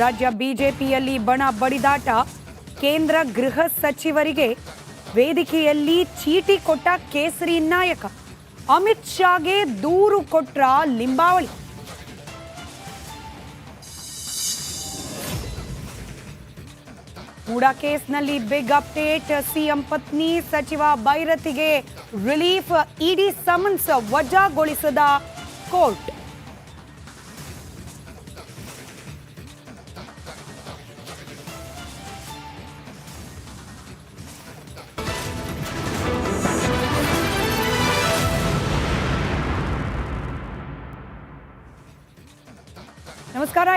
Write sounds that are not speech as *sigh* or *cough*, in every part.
ರಾಜ್ಯ ಬಿಜೆಪಿಯಲ್ಲಿ ಬಣ ಬಡಿದಾಟ. ಕೇಂದ್ರ ಗೃಹ ಸಚಿವರಿಗೆ ವೇದಿಕೆಯಲ್ಲಿ ಚೀಟಿ ಕೊಟ್ಟ ಕೇಸರಿ ನಾಯಕ. ಅಮಿತ್ ಶಾಗೆ ದೂರು ಕೊಟ್ರ ಲಿಂಬಾವಳಿ. ಮೂಡ ಕೇಸ್ನಲ್ಲಿ ಬಿಗ್ ಅಪ್ಡೇಟ್, ಸಿಎಂ ಪತ್ನಿ ಸಚಿವ ಬೈರತಿಗೆ ರಿಲೀಫ್, ಇಡಿ ಸಮನ್ಸ್ ವಜಾಗೊಳಿಸದ ಕೋರ್ಟ್.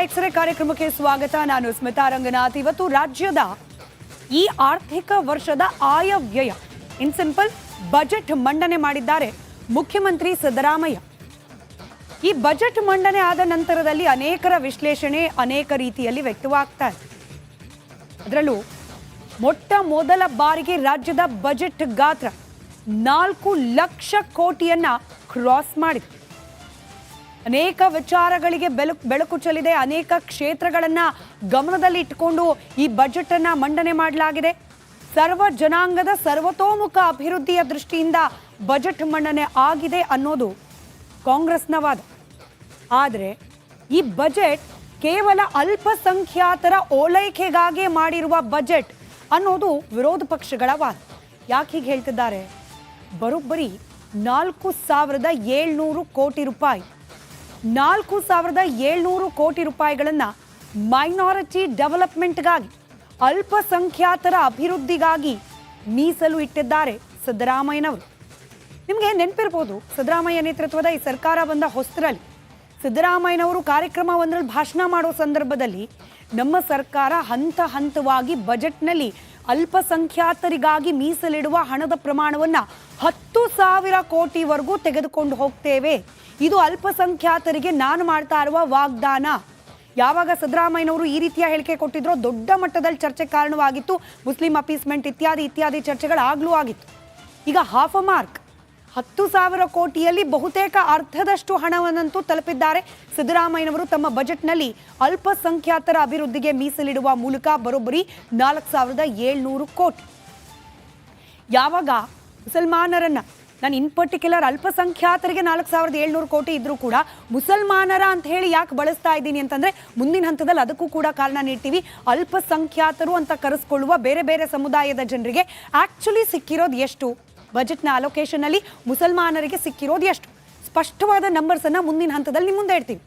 ಎಕ್ಸ್ರೇ ಕಾರ್ಯಕ್ರಮಕ್ಕೆ ಸ್ವಾಗತ. ನಾನು ಸ್ಮಿತಾ ರಂಗನಾಥ್. ಇವತ್ತು ರಾಜ್ಯದ ಈ ಆರ್ಥಿಕ ವರ್ಷದ ಆಯವ್ಯಯ. ಇನ್ ಸಿಂಪಲ್, ಬಜೆಟ್ ಮಂಡನೆ ಮಾಡಿದ್ದಾರೆ ಮುಖ್ಯಮಂತ್ರಿ ಸಿದ್ದರಾಮಯ್ಯ. ಈ ಬಜೆಟ್ ಮಂಡನೆ ಆದ ನಂತರದಲ್ಲಿ ಅನೇಕರ ವಿಶ್ಲೇಷಣೆ ಅನೇಕ ರೀತಿಯಲ್ಲಿ ವ್ಯಕ್ತವಾಗ್ತಾ ಇದೆ. ಅದರಲ್ಲೂ ಮೊಟ್ಟ ಮೊದಲ ಬಾರಿಗೆ ರಾಜ್ಯದ ಬಜೆಟ್ ಗಾತ್ರ ನಾಲ್ಕು ಲಕ್ಷ ಕೋಟಿಯನ್ನ ಕ್ರಾಸ್ ಮಾಡಿದೆ. ಅನೇಕ ವಿಚಾರಗಳಿಗೆ ಬೆಳಕು ಚೆಲ್ಲಿದೆ. ಅನೇಕ ಕ್ಷೇತ್ರಗಳನ್ನ ಗಮನದಲ್ಲಿ ಇಟ್ಟುಕೊಂಡು ಈ ಬಜೆಟ್ ಅನ್ನ ಮಂಡನೆ ಮಾಡಲಾಗಿದೆ. ಸರ್ವ ಜನಾಂಗದ ಸರ್ವತೋಮುಖ ಅಭಿವೃದ್ಧಿಯ ದೃಷ್ಟಿಯಿಂದ ಬಜೆಟ್ ಮಂಡನೆ ಆಗಿದೆ ಅನ್ನೋದು ಕಾಂಗ್ರೆಸ್ನ ವಾದ. ಆದರೆ ಈ ಬಜೆಟ್ ಕೇವಲ ಅಲ್ಪಸಂಖ್ಯಾತರ ಓಲೈಕೆಗಾಗಿ ಮಾಡಿರುವ ಬಜೆಟ್ ಅನ್ನೋದು ವಿರೋಧ ಪಕ್ಷಗಳ ವಾದ. ಯಾಕೆ ಹೀಗೆ ಹೇಳ್ತಿದ್ದಾರೆ? ಬರೋಬ್ಬರಿ ನಾಲ್ಕು ಸಾವಿರದ ಏಳ್ನೂರು ಕೋಟಿ ರೂಪಾಯಿ. ನಾಲ್ಕು ಸಾವಿರದ ಏಳ್ನೂರು ಕೋಟಿ ರೂಪಾಯಿಗಳನ್ನು ಮೈನಾರಿಟಿ ಡೆವಲಪ್ಮೆಂಟ್ಗಾಗಿ, ಅಲ್ಪಸಂಖ್ಯಾತರ ಅಭಿವೃದ್ಧಿಗಾಗಿ ಮೀಸಲು ಇಟ್ಟಿದ್ದಾರೆ ಸಿದ್ದರಾಮಯ್ಯನವರು. ನಿಮಗೆ ನೆನಪಿರ್ಬೋದು? ಸಿದ್ದರಾಮಯ್ಯ ನೇತೃತ್ವದ ಈ ಸರ್ಕಾರ ಬಂದ ಹೊಸರಲ್ಲಿ ಸಿದ್ದರಾಮಯ್ಯನವರು ಕಾರ್ಯಕ್ರಮ ಒಂದರಲ್ಲಿ ಭಾಷಣ ಮಾಡೋ ಸಂದರ್ಭದಲ್ಲಿ ನಮ್ಮ ಸರ್ಕಾರ ಹಂತ ಹಂತವಾಗಿ ಬಜೆಟ್ನಲ್ಲಿ ಅಲ್ಪಸಂಖ್ಯಾತರಿಗಾಗಿ ಮೀಸಲಿಡುವ ಹಣದ ಪ್ರಮಾಣವನ್ನು ಹತ್ತು ಸಾವಿರ ಕೋಟಿವರೆಗೂ ತೆಗೆದುಕೊಂಡು ಹೋಗ್ತೇವೆ. ಇದು ಅಲ್ಪಸಂಖ್ಯಾತರಿಗೆ ನಾನು ಮಾಡ್ತಾ ಇರುವ ವಾಗ್ದಾನ. ಯಾವಾಗ ಸಿದ್ದರಾಮಯ್ಯನವರು ಈ ರೀತಿಯ ಹೇಳಿಕೆ ಕೊಟ್ಟಿದ್ರೋ ದೊಡ್ಡ ಮಟ್ಟದಲ್ಲಿ ಚರ್ಚೆ ಕಾರಣವಾಗಿತ್ತು. ಮುಸ್ಲಿಂ ಅಪೀಸ್ಮೆಂಟ್ ಇತ್ಯಾದಿ ಇತ್ಯಾದಿ ಚರ್ಚೆಗಳಾಗಲೂ ಆಗಿತ್ತು. ಈಗ ಹಾಫ್ ಮಾರ್ಕ್ ಹತ್ತು ಸಾವಿರ ಕೋಟಿಯಲ್ಲಿ ಬಹುತೇಕ ಅರ್ಧದಷ್ಟು ಹಣವನ್ನಂತೂ ತಲುಪಿದ್ದಾರೆ ಸಿದ್ದರಾಮಯ್ಯನವರು. ತಮ್ಮ ಬಜೆಟ್ನಲ್ಲಿ ಅಲ್ಪಸಂಖ್ಯಾತರ ಅಭಿವೃದ್ಧಿಗೆ ಮೀಸಲಿಡುವ ಮೂಲಕ ಬರೋಬ್ಬರಿ ನಾಲ್ಕು ಸಾವಿರದ ಏಳ್ನೂರು ಕೋಟಿ. ಯಾವಾಗ ಮುಸಲ್ಮಾನರನ್ನ ನಾನು ಇನ್ ಪರ್ಟಿಕ್ಯುಲರ್ ಅಲ್ಪಸಂಖ್ಯಾತರಿಗೆ ನಾಲ್ಕು ಸಾವಿರದ ಏಳ್ನೂರು ಕೋಟಿ ಇದ್ರೂ ಕೂಡ ಮುಸಲ್ಮಾನರ ಅಂತ ಹೇಳಿ ಯಾಕೆ ಬಳಸ್ತಾ ಇದ್ದೀನಿ ಅಂತಂದ್ರೆ ಮುಂದಿನ ಹಂತದಲ್ಲಿ ಅದಕ್ಕೂ ಕೂಡ ಕಾರಣ ನೀಡ್ತೀವಿ. ಅಲ್ಪಸಂಖ್ಯಾತರು ಅಂತ ಕರೆಸ್ಕೊಳ್ಳುವ ಬೇರೆ ಬೇರೆ ಸಮುದಾಯದ ಜನರಿಗೆ ಆಕ್ಚುಲಿ ಸಿಕ್ಕಿರೋದು ಎಷ್ಟು? ಬಜೆಟ್ನ ಅಲೋಕೇಶನ್ ಅಲ್ಲಿ ಮುಸಲ್ಮಾನರಿಗೆ ಸಿಕ್ಕಿರೋದು ಎಷ್ಟು? ಸ್ಪಷ್ಟವಾದ ನಂಬರ್ಸನ್ನು ಮುಂದಿನ ಹಂತದಲ್ಲಿ ನಿಮ್ಮ ಮುಂದೆ ಇಡ್ತೀವಿ.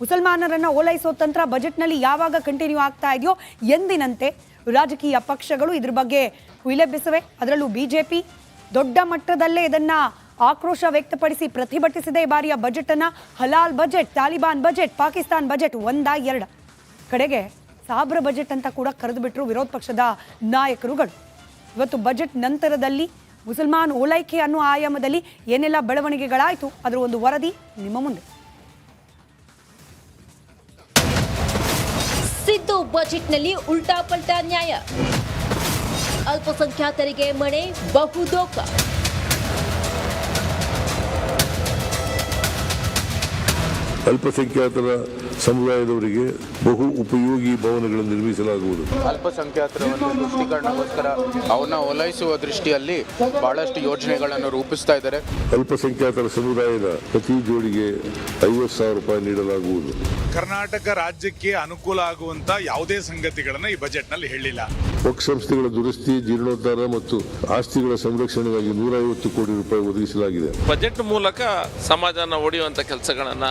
ಮುಸಲ್ಮಾನರನ್ನು ಓಲೈಸೋ ತಂತ್ರ ಬಜೆಟ್ನಲ್ಲಿ ಯಾವಾಗ ಕಂಟಿನ್ಯೂ ಆಗ್ತಾ ಇದೆಯೋ ಎಂದಿನಂತೆ ರಾಜಕೀಯ ಪಕ್ಷಗಳು ಇದ್ರ ಬಗ್ಗೆ ಹುಯಿಲೆಬ್ಬಿಸವೆ ಅದರಲ್ಲೂ ಬಿಜೆಪಿ ದೊಡ್ಡ ಮಟ್ಟದಲ್ಲೇ ಇದನ್ನ ಆಕ್ರೋಶ ವ್ಯಕ್ತಪಡಿಸಿ ಪ್ರತಿಭಟಿಸಿದೆ ಈ ಬಾರಿಯ ಬಜೆಟ್ ಅನ್ನ. ಹಲಾಲ್ budget Taliban budget Pakistan budget ಒಂದ ಎರಡ. ಕಡೆಗೆ ಸಾಬ್ರ ಬಜೆಟ್ ಅಂತ ಕೂಡ ಕರೆದುಬಿಟ್ರು ವಿರೋಧ ಪಕ್ಷದ ನಾಯಕರುಗಳು. ಇವತ್ತು ಬಜೆಟ್ ನಂತರದಲ್ಲಿ ಮುಸಲ್ಮಾನ್ ಓಲೈಕೆ ಅನ್ನೋ ಆಯಾಮದಲ್ಲಿ ಏನೆಲ್ಲ ಬೆಳವಣಿಗೆಗಳಾಯಿತು ಅದರ ಒಂದು ವರದಿ ನಿಮ್ಮ ಮುಂದೆ. ಸಿದ್ದು ಬಜೆಟ್ನಲ್ಲಿ ಉಲ್ಟಾ ಪಲ್ಟಾ ನ್ಯಾಯ. ಅಲ್ಪಸಂಖ್ಯಾತರಿಗೆ ಮಣೆ ಬಹುದೋಕ ಅಲ್ಪಸಂಖ್ಯಾತರ ಸಮುದಾಯದವರಿಗೆ ಬಹು ಉಪಯೋಗಿ ಭವನಗಳನ್ನು ನಿರ್ಮಿಸಲಾಗುವುದು. ಅಲ್ಪಸಂಖ್ಯಾತರ ಒಂದು ದೃಷ್ಟಿಕರಣಕ್ಕೋಸ್ಕರ ಅವನ್ನ ಓಲೈಸುವ ದೃಷ್ಟಿಯಲ್ಲಿ ಬಹಳಷ್ಟು ಯೋಜನೆಗಳನ್ನು ರೂಪಿಸ್ತಾ ಇದ್ದಾರೆ. ಅಲ್ಪಸಂಖ್ಯಾತರ ಸಮುದಾಯದ ಪ್ರತಿ ಜೋಡಿಗೆ ಐವತ್ತು ಸಾವಿರ ರೂಪಾಯಿ ನೀಡಲಾಗುವುದು. ಕರ್ನಾಟಕ ರಾಜ್ಯಕ್ಕೆ ಅನುಕೂಲ ಆಗುವಂತ ಯಾವುದೇ ಸಂಗತಿಗಳನ್ನು ಈ ಬಜೆಟ್ನಲ್ಲಿ ಹೇಳಿಲ್ಲ. ವಕ್ ಸಂಸ್ಥೆಗಳ ದುರಸ್ತಿ ಜೀರ್ಣೋದ್ಧಾರ ಮತ್ತು ಆಸ್ತಿಗಳ ಸಂರಕ್ಷಣೆಗಾಗಿ ನೂರ ಐವತ್ತು ಕೋಟಿ ರೂಪಾಯಿ ಒದಗಿಸಲಾಗಿದೆ. ಬಜೆಟ್ ಮೂಲಕ ಸಮಾಜನ ಒಡೆಯುವಂತ ಕೆಲಸಗಳನ್ನ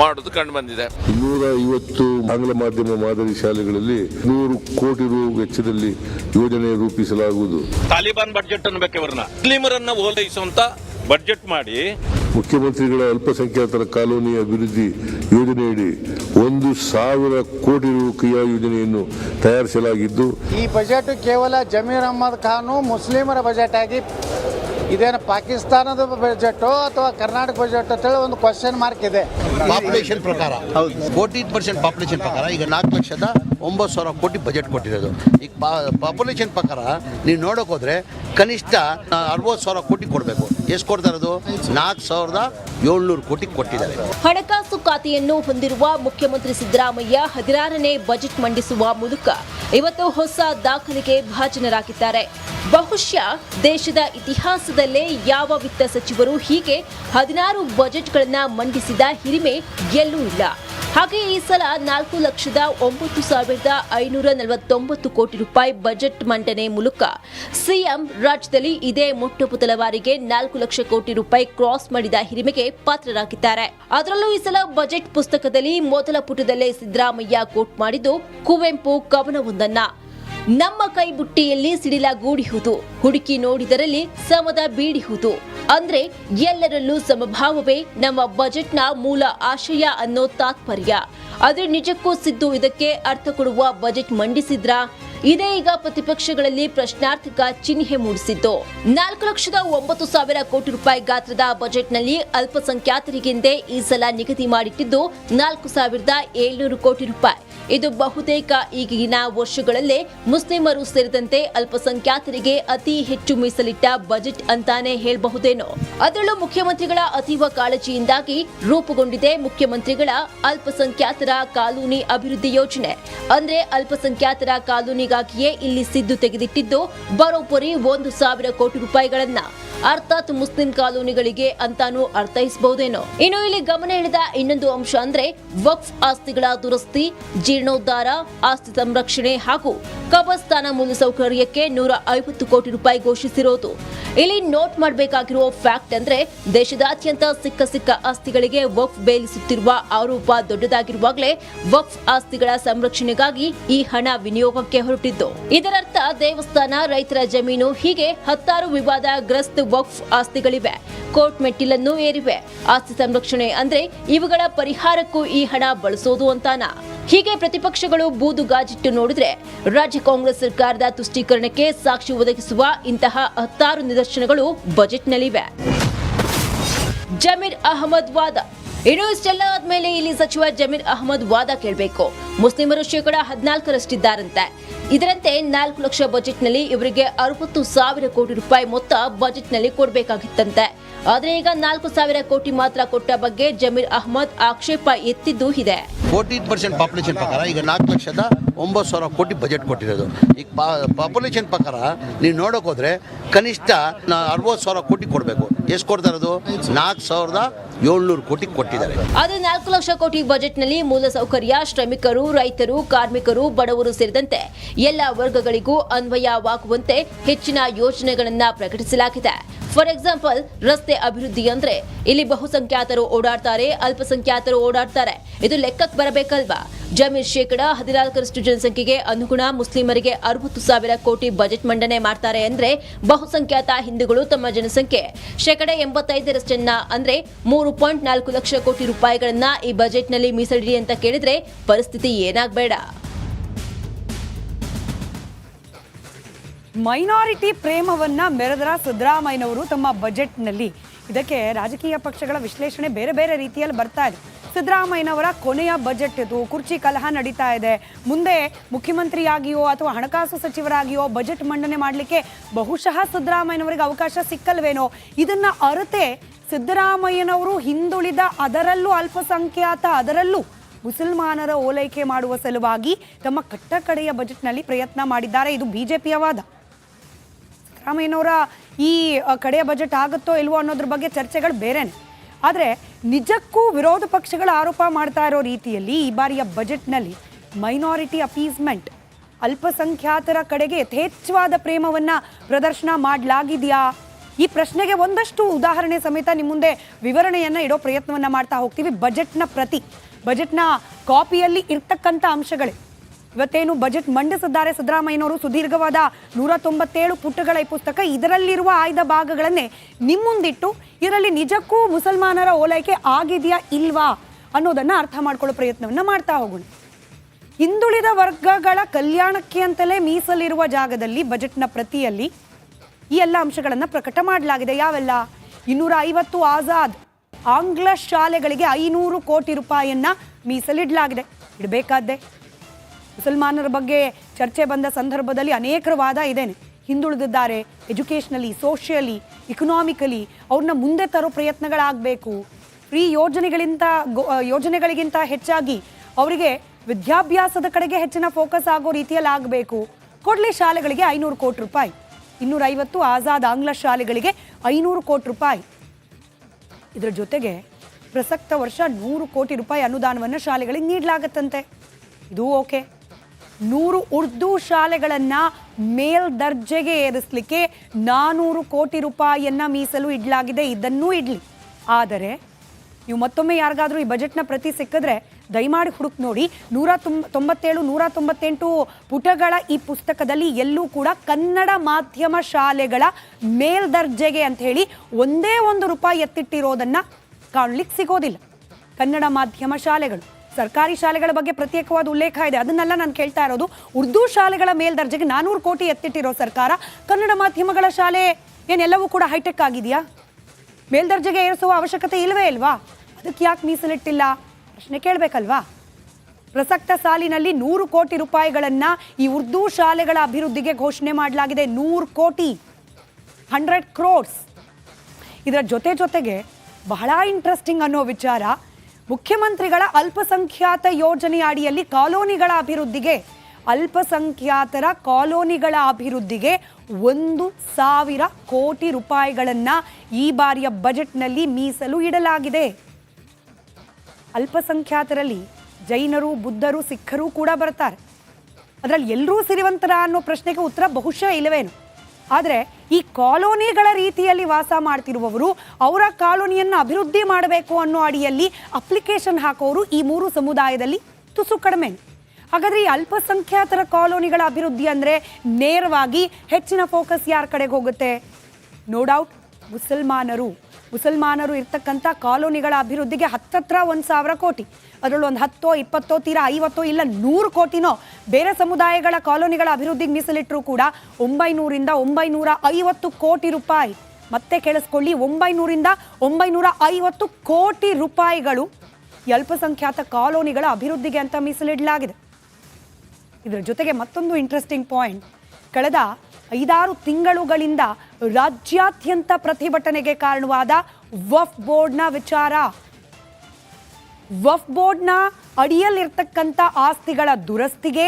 ಮಾಡೋದು ಕಂಡು ಬಂದಿದೆ. ನೂರ ಐವತ್ತು ಆಂಗ್ಲ ಮಾಧ್ಯಮ ಮಾದರಿ ಶಾಲೆಗಳಲ್ಲಿ ನೂರು ಕೋಟಿ ರು ವೆಚ್ಚದಲ್ಲಿ ಯೋಜನೆ ರೂಪಿಸಲಾಗುವುದು. ತಾಲಿಬಾನ್ ಬಜೆಟ್ ಅನ್ಬೇಕು ಇವ್ರನ್ನ ಮುಸ್ಲಿಮರನ್ನ ಓಲೈಸುವಂತ ಬಜೆಟ್ ಮಾಡಿ. ಮುಖ್ಯಮಂತ್ರಿಗಳ ಅಲ್ಪಸಂಖ್ಯಾತರ ಕಾಲೋನಿ ಅಭಿವೃದ್ಧಿ ಯೋಜನೆಯಡಿ ಒಂದು ಸಾವಿರ ಕೋಟಿ ರು ಕ್ರಿಯಾ ಯೋಜನೆಯನ್ನು ತಯಾರಿಸಲಾಗಿದ್ದು ಈ ಬಜೆಟ್ ಕೇವಲ ಜಮೀರ್ ಅಹ್ಮದ್ ಖಾನ್ ಮುಸ್ಲಿಮರ ಬಜೆಟ್ ಆಗಿ ಇದೇನು ಪಾಕಿಸ್ತಾನದ ಬಜೆಟ್ ಅಥವಾ ಕರ್ನಾಟಕ ಬಜೆಟ್ ಅಂತ ಹೇಳಿ ಒಂದು ಕ್ವಶನ್ ಮಾರ್ಕ್ ಇದೆ. ಪಾಪ್ಯುಲೇಷನ್ ಪ್ರಕಾರ. ಹೌದು. ಫೋರ್ಟೀನ್ ಪರ್ಸೆಂಟ್ ಪಾಪ್ಯುಲೇಷನ್ ಪ್ರಕಾರ. ಈಗ ನಾಲ್ಕು ಲಕ್ಷದ ಒಂಬತ್ತು ಸಾವಿರ ಕೋಟಿ ಬಜೆಟ್ ಕೊಟ್ಟಿರೋದು. ಈಗ ಪಾಪ್ಯುಲೇಷನ್ ಪ್ರಕಾರ ನೀವು ನೋಡೋಕೆ ಹೋದ್ರೆ ಕನಿಷ್ಠ ಅರವತ್ತು ಸಾವಿರ ಕೋಟಿ ಕೊಡಬೇಕು. ಎಷ್ಟು ಕೊಡ್ತಾ ಇರೋದು? ನಾಲ್ಕು ಸಾವಿರದ ಏಳ್ನೂರು ಕೋಟಿ ಕೊಟ್ಟಿದ್ದಾರೆ. ಹಣಕಾಸು ಖಾತೆಯನ್ನು ಹೊಂದಿರುವ ಮುಖ್ಯಮಂತ್ರಿ ಸಿದ್ದರಾಮಯ್ಯ ಹದಿನಾರನೇ ಬಜೆಟ್ ಮಂಡಿಸುವ ಮೂಲಕ ಇವತ್ತು ಹೊಸ ದಾಖಲೆಗೆ ಭಾಜನರಾಗಿದ್ದಾರೆ. ಬಹುಶಃ ದೇಶದ ಇತಿಹಾಸದಲ್ಲೇ ಯಾವ ವಿತ್ತ ಸಚಿವರು ಹೀಗೆ ಹದಿನಾರು ಬಜೆಟ್ಗಳನ್ನು ಮಂಡಿಸಿದ ಹಿರಿಮೆ ಎಲ್ಲೂ ಇಲ್ಲ. ಹಾಗೆ ಈ ಸಲ ನಾಲ್ಕು ಲಕ್ಷದ ಒಂಬತ್ತು ಸಾವಿರದ ಐನೂರ ನಲವತ್ತೊಂಬತ್ತು ಕೋಟಿ ರೂಪಾಯಿ ಬಜೆಟ್ ಮಂಡನೆ ಮೂಲಕ ಸಿಎಂ ರಾಜ್ಯದಲ್ಲಿ ಇದೇ ಮೊಟ್ಟ ಮೊದಲ ಬಾರಿಗೆ ನಾಲ್ಕು ಲಕ್ಷ ಕೋಟಿ ರೂಪಾಯಿ ಕ್ರಾಸ್ ಮಾಡಿದ ಹಿರಿಮೆಗೆ ಪಾತ್ರರಾಗಿದ್ದಾರೆ. ಅದರಲ್ಲೂ ಈ ಸಲ ಬಜೆಟ್ ಪುಸ್ತಕದಲ್ಲಿ ಮೊದಲ ಪುಟದಲ್ಲೇ ಸಿದ್ದರಾಮಯ್ಯ ಕೋಟ್ ಮಾಡಿದ್ದು ಕುವೆಂಪು ಕವನವೊಂದನ್ನ. ನಮ್ಮ ಕೈ ಬುಟ್ಟಿಯಲ್ಲಿ ಸಿಡಿಲಗೂಡಿಹುದು ಹುಡುಕಿ ನೋಡಿದರಲ್ಲಿ ಸಮದ ಬೀಡಿಹುದು. ಅಂದ್ರೆ ಎಲ್ಲರಲ್ಲೂ ಸಮಭಾವವೇ ನಮ್ಮ ಬಜೆಟ್ನ ಮೂಲ ಆಶಯ ಅನ್ನೋ ತಾತ್ಪರ್ಯ. ಅದು ನಿಜಕ್ಕೂ ಸಿದ್ದು ಇದಕ್ಕೆ ಅರ್ಥ ಕೊಡುವ ಬಜೆಟ್ ಮಂಡಿಸಿದ್ರ? ಇದೇ ಈಗ ಪ್ರತಿಪಕ್ಷಗಳಲ್ಲಿ ಪ್ರಶ್ನಾರ್ಥಕ ಚಿಹ್ನೆ ಮೂಡಿಸಿದ್ದು. ನಾಲ್ಕು ಲಕ್ಷದ ಒಂಬತ್ತು ಸಾವಿರ ಕೋಟಿ ರೂಪಾಯಿ ಗಾತ್ರದ ಬಜೆಟ್ನಲ್ಲಿ ಅಲ್ಪಸಂಖ್ಯಾತರಿಗೆಂದೇ ಈ ಸಲ ನಿಗದಿ ಮಾಡಿಟ್ಟಿದ್ದು ನಾಲ್ಕು ಸಾವಿರದ ಏಳ್ನೂರು ಕೋಟಿ ರೂಪಾಯಿ. ಇದು ಬಹುತೇಕ ಈಗಿನ ವರ್ಷಗಳಲ್ಲೇ ಮುಸ್ಲಿಮರು ಸೇರಿದಂತೆ ಅಲ್ಪಸಂಖ್ಯಾತರಿಗೆ ಅತಿ ಹೆಚ್ಚು ಮೀಸಲಿಟ್ಟ ಬಜೆಟ್ ಅಂತಾನೆ ಹೇಳಬಹುದೇನೋ. ಅದರಲ್ಲೂ ಮುಖ್ಯಮಂತ್ರಿಗಳ ಅತೀವ ಕಾಳಜಿಯಿಂದಾಗಿ ರೂಪುಗೊಂಡಿದೆ ಮುಖ್ಯಮಂತ್ರಿಗಳ ಅಲ್ಪಸಂಖ್ಯಾತರ ಕಾಲೋನಿ ಅಭಿವೃದ್ಧಿ ಯೋಜನೆ. ಅಂದ್ರೆ ಅಲ್ಪಸಂಖ್ಯಾತರ ಕಾಲೋನಿಗಾಗಿಯೇ ಇಲ್ಲಿ ಸಿದ್ದು ತೆಗೆದಿಟ್ಟಿದ್ದು ಬರೋಬ್ಬರಿ ಒಂದು ಸಾವಿರ ಕೋಟಿ ರೂಪಾಯಿಗಳನ್ನ. ಅರ್ಥಾತ್ ಮುಸ್ಲಿಂ ಕಾಲೋನಿಗಳಿಗೆ ಅಂತಾನೂ ಅರ್ಥೈಸಬಹುದೇನೋ. ಇನ್ನು ಇಲ್ಲಿ ಗಮನ ಎಳೆದ ಇನ್ನೊಂದು ಅಂಶ ಅಂದ್ರೆ ವಕ್ಫ್ ಆಸ್ತಿಗಳ ದುರಸ್ತಿ ಜೀರ್ಣೋದ್ಧಾರ, ಆಸ್ತಿ ಸಂರಕ್ಷಣೆ ಹಾಗೂ ಕಬಸ್ತಾನ ಮೂಲಸೌಕರ್ಯಕ್ಕೆ ನೂರ ಐವತ್ತು ಕೋಟಿ ರೂಪಾಯಿ ಘೋಷಿಸಿರೋದು. ಇಲ್ಲಿ ನೋಟ್ ಮಾಡಬೇಕಾಗಿರುವ ಫ್ಯಾಕ್ಟ್ ಅಂದ್ರೆ ದೇಶದಾದ್ಯಂತ ಸಿಕ್ಕ ಸಿಕ್ಕ ಆಸ್ತಿಗಳಿಗೆ ವಕ್ಫ್ ಬೇಲಿಸುತ್ತಿರುವ ಆರೋಪ ದೊಡ್ಡದಾಗಿರುವಾಗಲೇ ವಕ್ಫ್ ಆಸ್ತಿಗಳ ಸಂರಕ್ಷಣೆಗಾಗಿ ಈ ಹಣ ವಿನಿಯೋಗಕ್ಕೆ ಹೊರಟಿದ್ದು. ಇದರರ್ಥ ದೇವಸ್ಥಾನ, ರೈತರ ಜಮೀನು, ಹೀಗೆ ಹತ್ತಾರು ವಿವಾದಗ್ರಸ್ತ ವಕ್ಫ್ ಆಸ್ತಿಗಳಿವೆ. ಕೋರ್ಟ್ ಮೆಟ್ಟಿಲನ್ನು ಏರಿವೆ. ಆಸ್ತಿ ಸಂರಕ್ಷಣೆ ಅಂದ್ರೆ ಇವುಗಳ ಪರಿಹಾರಕ್ಕೂ ಈ ಹಣ ಬಳಸೋದು ಅಂತಾನ. ಹೀಗೆ ಪ್ರತಿಪಕ್ಷಗಳು ಬೂದು ಗಾಜಿಟ್ಟು ನೋಡಿದ್ರೆ ರಾಜ್ಯ ಕಾಂಗ್ರೆಸ್ ಸರ್ಕಾರದ ತುಷ್ಟೀಕರಣಕ್ಕೆ ಸಾಕ್ಷಿ ಒದಗಿಸುವ ಇಂತಹ ಹತ್ತಾರು ನಿದರ್ಶನಗಳು ಬಜೆಟ್ನಲ್ಲಿವೆ. ಜಮೀರ್ ಅಹಮದ್ ವಾದ. ಇನ್ನು ಇಷ್ಟೆಲ್ಲ ಆದ್ಮೇಲೆ ಇಲ್ಲಿ ಸಚಿವ ಜಮೀರ್ ಅಹಮದ್ ವಾದ ಕೇಳಬೇಕು. ಮುಸ್ಲಿಮರು ಶೇಕಡ ಹದಿನಾಲ್ಕರಷ್ಟಿದ್ದಾರಂತೆ. ಇದರಂತೆ ನಾಲ್ಕು ಲಕ್ಷ ಬಜೆಟ್ನಲ್ಲಿ ಇವರಿಗೆ ಅರವತ್ತು ಸಾವಿರ ಕೋಟಿ ರೂಪಾಯಿ ಮೊತ್ತ ಬಜೆಟ್ನಲ್ಲಿ ಕೊಡಬೇಕಾಗಿತ್ತಂತೆ. ಆದ್ರೆ ಈಗ ನಾಲ್ಕು ಸಾವಿರ ಕೋಟಿ ಮಾತ್ರ ಕೊಟ್ಟ ಬಗ್ಗೆ ಜಮೀರ್ ಅಹ್ಮದ್ ಆಕ್ಷೇಪ ಎತ್ತಿದ್ದು ಇದೆ. ಫೋರ್ಟೀನ್ ಪರ್ಸೆಂಟ್ ಪಾಪ್ಯುಲೇಷನ್ ಪ್ರಕಾರ ಈಗ ನಾಲ್ಕು ಲಕ್ಷದ ಒಂಬತ್ತು ಸಾವಿರ ಕೋಟಿ ಬಜೆಟ್ ಕೊಟ್ಟಿರೋದು. ಈಗ ಪಾಪ್ಯುಲೇಷನ್ ಪ್ರಕಾರ ನೀವು ನೋಡೋಕೆ ಹೋದ್ರೆ ಕನಿಷ್ಠ ಅರವತ್ತು ಸಾವಿರ ಕೋಟಿ ಕೊಡಬೇಕು. ಎಷ್ಟು ಕೊಡ್ತಾ ಇರೋದು? ನಾಲ್ಕು ಸಾವಿರದ ಏಳ್ನೂರು ಕೋಟಿ ಕೊಟ್ಟಿದ್ದಾರೆ. ಅದು ನಾಲ್ಕು ಲಕ್ಷ ಕೋಟಿ ಬಜೆಟ್ನಲ್ಲಿ ಮೂಲಸೌಕರ್ಯ ಶ್ರಮಿಕರು ರೈತರು ಕಾರ್ಮಿಕರು ಬಡವರು ಸೇರಿದಂತೆ ಎಲ್ಲ ವರ್ಗಗಳಿಗೂ ಅನ್ವಯವಾಗುವಂತೆ ಹೆಚ್ಚಿನ ಯೋಜನೆಗಳನ್ನು ಪ್ರಕಟಿಸಲಾಗಿದೆ. ಫಾರ್ ಎಕ್ಸಾಂಪಲ್ ರಸ್ತೆ ಅಭಿವೃದ್ಧಿ ಅಂದ್ರೆ ಇಲ್ಲಿ ಬಹುಸಂಖ್ಯಾತರು ಓಡಾಡ್ತಾರೆ, ಅಲ್ಪಸಂಖ್ಯಾತರು ಓಡಾಡ್ತಾರೆ. ಇದು ಲೆಕ್ಕಕ್ಕೆ ಬರಬೇಕಲ್ವಾ? ಜಮೀರ್ ಶೇಕಡ ಹದಿನಾಲ್ಕರಷ್ಟು ಜನಸಂಖ್ಯೆಗೆ ಅನುಗುಣ ಮುಸ್ಲಿಮರಿಗೆ ಅರವತ್ತು ಸಾವಿರ ಕೋಟಿ ಬಜೆಟ್ ಮಂಡನೆ ಮಾಡ್ತಾರೆ ಅಂದ್ರೆ ಬಹುಸಂಖ್ಯಾತ ಹಿಂದೂಗಳು ತಮ್ಮ ಜನಸಂಖ್ಯೆ. ಶೇಕಡ ಎಂಬತ್ತೈದರಷ್ಟನ್ನ ಅಂದ್ರೆ ಮೂರು ಪಾಯಿಂಟ್ ನಾಲ್ಕು ಲಕ್ಷ ಕೋಟಿ ರೂಪಾಯಿಗಳನ್ನ ಈ ಬಜೆಟ್ನಲ್ಲಿ ಮೀಸಲಿಡಿ ಅಂತ ಕೇಳಿದ್ರೆ ಪರಿಸ್ಥಿತಿ ಏನಾಗಬೇಡ. ಮೈನಾರಿಟಿ ಪ್ರೇಮವನ್ನ ಮೆರೆದರ ಸಿದ್ದರಾಮಯ್ಯನವರು ತಮ್ಮ ಬಜೆಟ್ನಲ್ಲಿ. ಇದಕ್ಕೆ ರಾಜಕೀಯ ಪಕ್ಷಗಳ ವಿಶ್ಲೇಷಣೆ ಬೇರೆ ಬೇರೆ ರೀತಿಯಲ್ಲಿ ಬರ್ತಾ ಇದೆ. ಸಿದ್ದರಾಮಯ್ಯನವರ ಕೊನೆಯ ಬಜೆಟ್ ಇದು. ಕುರ್ಚಿ ಕಲಹ ನಡೀತಾ ಇದೆ. ಮುಂದೆ ಮುಖ್ಯಮಂತ್ರಿಯಾಗಿಯೋ ಅಥವಾ ಹಣಕಾಸು ಸಚಿವರಾಗಿಯೋ ಬಜೆಟ್ ಮಂಡನೆ ಮಾಡಲಿಕ್ಕೆ ಬಹುಶಃ ಸಿದ್ದರಾಮಯ್ಯನವರಿಗೆ ಅವಕಾಶ ಸಿಕ್ಕಲ್ವೇನೋ? ಇದನ್ನ ಅರತೆ ಸಿದ್ದರಾಮಯ್ಯನವರು ಹಿಂದುಳಿದ ಅದರಲ್ಲೂ ಅಲ್ಪಸಂಖ್ಯಾತ, ಅದರಲ್ಲೂ ಮುಸಲ್ಮಾನರ ಓಲೈಕೆ ಮಾಡುವ ಸಲುವಾಗಿ ತಮ್ಮ ಕಟ್ಟಕಡೆಯ ಬಜೆಟ್ನಲ್ಲಿ ಪ್ರಯತ್ನ ಮಾಡಿದ್ದಾರೆ. ಇದು ಬಿಜೆಪಿಯ ವಾದ. ಸಿದ್ದರಾಮಯ್ಯನವರ ಈ ಕಡೆಯ ಬಜೆಟ್ ಆಗುತ್ತೋ ಇಲ್ವೋ ಅನ್ನೋದ್ರ ಬಗ್ಗೆ ಚರ್ಚೆಗಳು ಬೇರೆನೆ. ಆದರೆ ನಿಜಕ್ಕೂ ವಿರೋಧ ಪಕ್ಷಗಳ ಆರೋಪ ಮಾಡ್ತಾ ಇರೋ ರೀತಿಯಲ್ಲಿ ಈ ಬಾರಿಯ ಬಜೆಟ್ನಲ್ಲಿ ಮೈನಾರಿಟಿ ಅಪೀಸ್ಮೆಂಟ್ ಅಲ್ಪಸಂಖ್ಯಾತರ ಕಡೆಗೆ ಯಥೇಚ್ಛವಾದ ಪ್ರೇಮವನ್ನು ಪ್ರದರ್ಶನ ಮಾಡಲಾಗಿದೆಯಾ? ಈ ಪ್ರಶ್ನೆಗೆ ಒಂದಷ್ಟು ಉದಾಹರಣೆ ಸಮೇತ ನಿಮ್ಮ ಮುಂದೆ ವಿವರಣೆಯನ್ನು ಇಡೋ ಪ್ರಯತ್ನವನ್ನು ಮಾಡ್ತಾ ಹೋಗ್ತೀವಿ. ಬಜೆಟ್ನ ಪ್ರತಿ ಬಜೆಟ್ನ ಕಾಪಿಯಲ್ಲಿ ಇರ್ತಕ್ಕಂಥ ಅಂಶಗಳೇ. ಇವತ್ತೇನು ಬಜೆಟ್ ಮಂಡಿಸಿದ್ದಾರೆ ಸಿದ್ದರಾಮಯ್ಯನವರು? ಸುದೀರ್ಘವಾದ ನೂರ ತೊಂಬತ್ತೇಳು ಪುಟಗಳ ಈ ಪುಸ್ತಕ. ಇದರಲ್ಲಿರುವ ಆಯ್ದ ಭಾಗಗಳನ್ನೇ ನಿಮ್ಮ ಮುಂದಿಟ್ಟು ಇದರಲ್ಲಿ ನಿಜಕ್ಕೂ ಮುಸಲ್ಮಾನರ ಓಲೈಕೆ ಆಗಿದೆಯಾ ಇಲ್ವಾ ಅನ್ನೋದನ್ನ ಅರ್ಥ ಮಾಡ್ಕೊಳ್ಳೋ ಪ್ರಯತ್ನವನ್ನ ಮಾಡ್ತಾ ಹೋಗೋಣ. ಹಿಂದುಳಿದ ವರ್ಗಗಳ ಕಲ್ಯಾಣಕ್ಕೆ ಅಂತಲೇ ಮೀಸಲಿರುವ ಜಾಗದಲ್ಲಿ, ಬಜೆಟ್ನ ಪ್ರತಿಯಲ್ಲಿ ಈ ಎಲ್ಲ ಅಂಶಗಳನ್ನು ಪ್ರಕಟ ಮಾಡಲಾಗಿದೆ. ಯಾವೆಲ್ಲ? ಇನ್ನೂರ ಐವತ್ತು ಆಜಾದ್ ಆಂಗ್ಲ ಶಾಲೆಗಳಿಗೆ ಐನೂರು ಕೋಟಿ ರೂಪಾಯಿಯನ್ನ ಮೀಸಲಿಡಲಾಗಿದೆ. ಇಡಬೇಕಾದ್ದೆ ಮುಸಲ್ಮಾನರ ಬಗ್ಗೆ ಚರ್ಚೆ ಬಂದ ಸಂದರ್ಭದಲ್ಲಿ ಅನೇಕರ ವಾದ ಇದೇನೆ ಹಿಂದುಳಿದಿದ್ದಾರೆ. ಎಜುಕೇಷ್ನಲಿ ಸೋಷಿಯಲಿ ಇಕನಾಮಿಕಲಿ ಅವ್ರನ್ನ ಮುಂದೆ ತರೋ ಪ್ರಯತ್ನಗಳಾಗಬೇಕು. ಈ ಯೋಜನೆಗಳಿಂತ ಯೋಜನೆಗಳಿಗಿಂತ ಹೆಚ್ಚಾಗಿ ಅವರಿಗೆ ವಿದ್ಯಾಭ್ಯಾಸದ ಕಡೆಗೆ ಹೆಚ್ಚಿನ ಫೋಕಸ್ ಆಗೋ ರೀತಿಯಲ್ಲಿ ಆಗಬೇಕು. ಕೊಡಲಿ ಶಾಲೆಗಳಿಗೆ ಐನೂರು ಕೋಟಿ ರೂಪಾಯಿ. ಇನ್ನೂರೈವತ್ತು ಆಜಾದ್ ಆಂಗ್ಲ ಶಾಲೆಗಳಿಗೆ ಐನೂರು ಕೋಟಿ ರೂಪಾಯಿ. ಇದರ ಜೊತೆಗೆ ಪ್ರಸಕ್ತ ವರ್ಷ ನೂರು ಕೋಟಿ ರೂಪಾಯಿ ಅನುದಾನವನ್ನು ಶಾಲೆಗಳಿಗೆ ನೀಡಲಾಗತ್ತಂತೆ. ಇದು ಓಕೆ. ನೂರು ಉರ್ದು ಶಾಲೆಗಳನ್ನು ಮೇಲ್ದರ್ಜೆಗೆ ಏರಿಸಲಿಕ್ಕೆ ನಾನೂರು ಕೋಟಿ ರೂಪಾಯಿಯನ್ನು ಮೀಸಲು ಇಡಲಾಗಿದೆ, ಇದನ್ನೂ ಇಡ್ಲಿ. ಆದರೆ ನೀವು ಮತ್ತೊಮ್ಮೆ ಯಾರಿಗಾದರೂ ಈ ಬಜೆಟ್ನ ಪ್ರತಿ ಸಿಕ್ಕಿದ್ರೆ ದಯಮಾಡಿ ಹುಡುಕ್ ನೋಡಿ. ನೂರ ತೊಂಬ, ತೊಂಬತ್ತೇಳು, ನೂರ ತೊಂಬತ್ತೆಂಟು ಪುಟಗಳ ಈ ಪುಸ್ತಕದಲ್ಲಿ ಎಲ್ಲೂ ಕೂಡ ಕನ್ನಡ ಮಾಧ್ಯಮ ಶಾಲೆಗಳ ಮೇಲ್ದರ್ಜೆಗೆ ಅಂತ ಹೇಳಿ ಒಂದೇ ಒಂದು ರೂಪಾಯಿ ಎತ್ತಿಟ್ಟಿರೋದನ್ನು ಕಾಣಲಿಕ್ಕೆ ಸಿಗೋದಿಲ್ಲ. ಕನ್ನಡ ಮಾಧ್ಯಮ ಶಾಲೆಗಳು. ಸರ್ಕಾರಿ ಶಾಲೆಗಳ ಬಗ್ಗೆ ಪ್ರತ್ಯೇಕವಾದ ಉಲ್ಲೇಖ ಇದೆ. ಅದನ್ನೆಲ್ಲ ನಾನು ಕೇಳ್ತಾ ಇರೋದು. ಉರ್ದು ಶಾಲೆಗಳ ಮೇಲ್ದರ್ಜೆಗೆ ನಾನೂರು ಕೋಟಿ ಎತ್ತಿಟ್ಟಿರೋ ಸರ್ಕಾರ, ಕನ್ನಡ ಮಾಧ್ಯಮಗಳ ಶಾಲೆ ಏನೆಲ್ಲವೂ ಕೂಡ ಹೈಟೆಕ್ ಆಗಿದೆಯಾ? ಮೇಲ್ದರ್ಜೆಗೆ ಏರಿಸುವ ಅವಶ್ಯಕತೆ ಇಲ್ಲವೇ ಇಲ್ವಾ? ಅದಕ್ಕೆ ಯಾಕೆ ಮೀಸಲಿಟ್ಟಿಲ್ಲ? ಪ್ರಶ್ನೆ ಕೇಳಬೇಕಲ್ವಾ? ಪ್ರಸಕ್ತ ಸಾಲಿನಲ್ಲಿ ನೂರು ಕೋಟಿ ರೂಪಾಯಿಗಳನ್ನ ಈ ಉರ್ದು ಶಾಲೆಗಳ ಅಭಿವೃದ್ಧಿಗೆ ಘೋಷಣೆ ಮಾಡಲಾಗಿದೆ. ನೂರು ಕೋಟಿ. Hundred crores. ಇದರ ಜೊತೆ ಜೊತೆಗೆ ಬಹಳ ಇಂಟ್ರೆಸ್ಟಿಂಗ್ ಅನ್ನೋ ವಿಚಾರ ಮುಖ್ಯಮಂತ್ರಿಗಳ ಅಲ್ಪಸಂಖ್ಯಾತ ಯೋಜನೆಯ ಅಡಿಯಲ್ಲಿ ಕಾಲೋನಿಗಳ ಅಭಿವೃದ್ಧಿಗೆ, ಅಲ್ಪಸಂಖ್ಯಾತರ ಕಾಲೋನಿಗಳ ಅಭಿವೃದ್ಧಿಗೆ ಒಂದು ಸಾವಿರ ಕೋಟಿ ರೂಪಾಯಿಗಳನ್ನು ಈ ಬಾರಿಯ ಬಜೆಟ್ನಲ್ಲಿ ಮೀಸಲು ಇಡಲಾಗಿದೆ. ಅಲ್ಪಸಂಖ್ಯಾತರಲ್ಲಿ ಜೈನರು, ಬುದ್ಧರು, ಸಿಖ್ಖರು ಕೂಡ ಬರ್ತಾರೆ. ಅದರಲ್ಲಿ ಎಲ್ಲರೂ ಸಿರಿವಂತರ ಅನ್ನೋ ಪ್ರಶ್ನೆಗೆ ಉತ್ತರ ಬಹುಶಃ ಇಲ್ಲವೇನು? ಆದರೆ ಈ ಕಾಲೋನಿಗಳ ರೀತಿಯಲ್ಲಿ ವಾಸ ಮಾಡ್ತಿರುವವರು ಅವರ ಕಾಲೋನಿಯನ್ನು ಅಭಿವೃದ್ಧಿ ಮಾಡಬೇಕು ಅನ್ನೋ ಅಡಿಯಲ್ಲಿ ಅಪ್ಲಿಕೇಶನ್ ಹಾಕೋರು ಈ ಮೂರು ಸಮುದಾಯದಲ್ಲಿ ತುಸು ಕಡಿಮೆ. ಹಾಗಾದರೆ ಈ ಅಲ್ಪಸಂಖ್ಯಾತರ ಕಾಲೋನಿಗಳ ಅಭಿವೃದ್ಧಿ ಅಂದರೆ ನೇರವಾಗಿ ಹೆಚ್ಚಿನ ಫೋಕಸ್ ಯಾರ ಕಡೆಗೆ ಹೋಗುತ್ತೆ? ನೋ ಡೌಟ್ ಮುಸಲ್ಮಾನರು. ಮುಸಲ್ಮಾನರು ಇರ್ತಕ್ಕಂಥ ಕಾಲೋನಿಗಳ ಅಭಿವೃದ್ಧಿಗೆ ಹತ್ತತ್ರ ಒಂದು ಸಾವಿರ ಕೋಟಿ. ಅದರಲ್ಲಿ ಒಂದು ಹತ್ತೋ, ಇಪ್ಪತ್ತೋ, ತೀರಾ ಐವತ್ತೋ, ಇಲ್ಲ ನೂರು ಕೋಟಿನೋ ಬೇರೆ ಸಮುದಾಯಗಳ ಕಾಲೋನಿಗಳ ಅಭಿವೃದ್ಧಿಗೆ ಮೀಸಲಿಟ್ಟರು ಕೂಡ ಒಂಬೈನೂರಿಂದ ಒಂಬೈನೂರ ಐವತ್ತು ಕೋಟಿ ರೂಪಾಯಿ. ಮತ್ತೆ ಕೇಳಿಸ್ಕೊಳ್ಳಿ, ಒಂಬೈನೂರಿಂದ ಒಂಬೈನೂರ ಐವತ್ತು ಕೋಟಿ ರೂಪಾಯಿಗಳು ಅಲ್ಪಸಂಖ್ಯಾತ ಕಾಲೋನಿಗಳ ಅಭಿವೃದ್ಧಿಗೆ ಅಂತ ಮೀಸಲಿಡಲಾಗಿದೆ. ಇದರ ಜೊತೆಗೆ ಮತ್ತೊಂದು ಇಂಟ್ರೆಸ್ಟಿಂಗ್ ಪಾಯಿಂಟ್ ಕಳೆದ ಐದಾರು ತಿಂಗಳುಗಳಿಂದ ರಾಜ್ಯಾದ್ಯಂತ ಪ್ರತಿಭಟನೆಗೆ ಕಾರಣವಾದ ವಫ್ ಬೋರ್ಡ್ನ ವಿಚಾರ. ವಫ್ ಬೋರ್ಡ್ನ ಅಡಿಯಲ್ಲಿರ್ತಕ್ಕಂಥ ಆಸ್ತಿಗಳ ದುರಸ್ತಿಗೆ,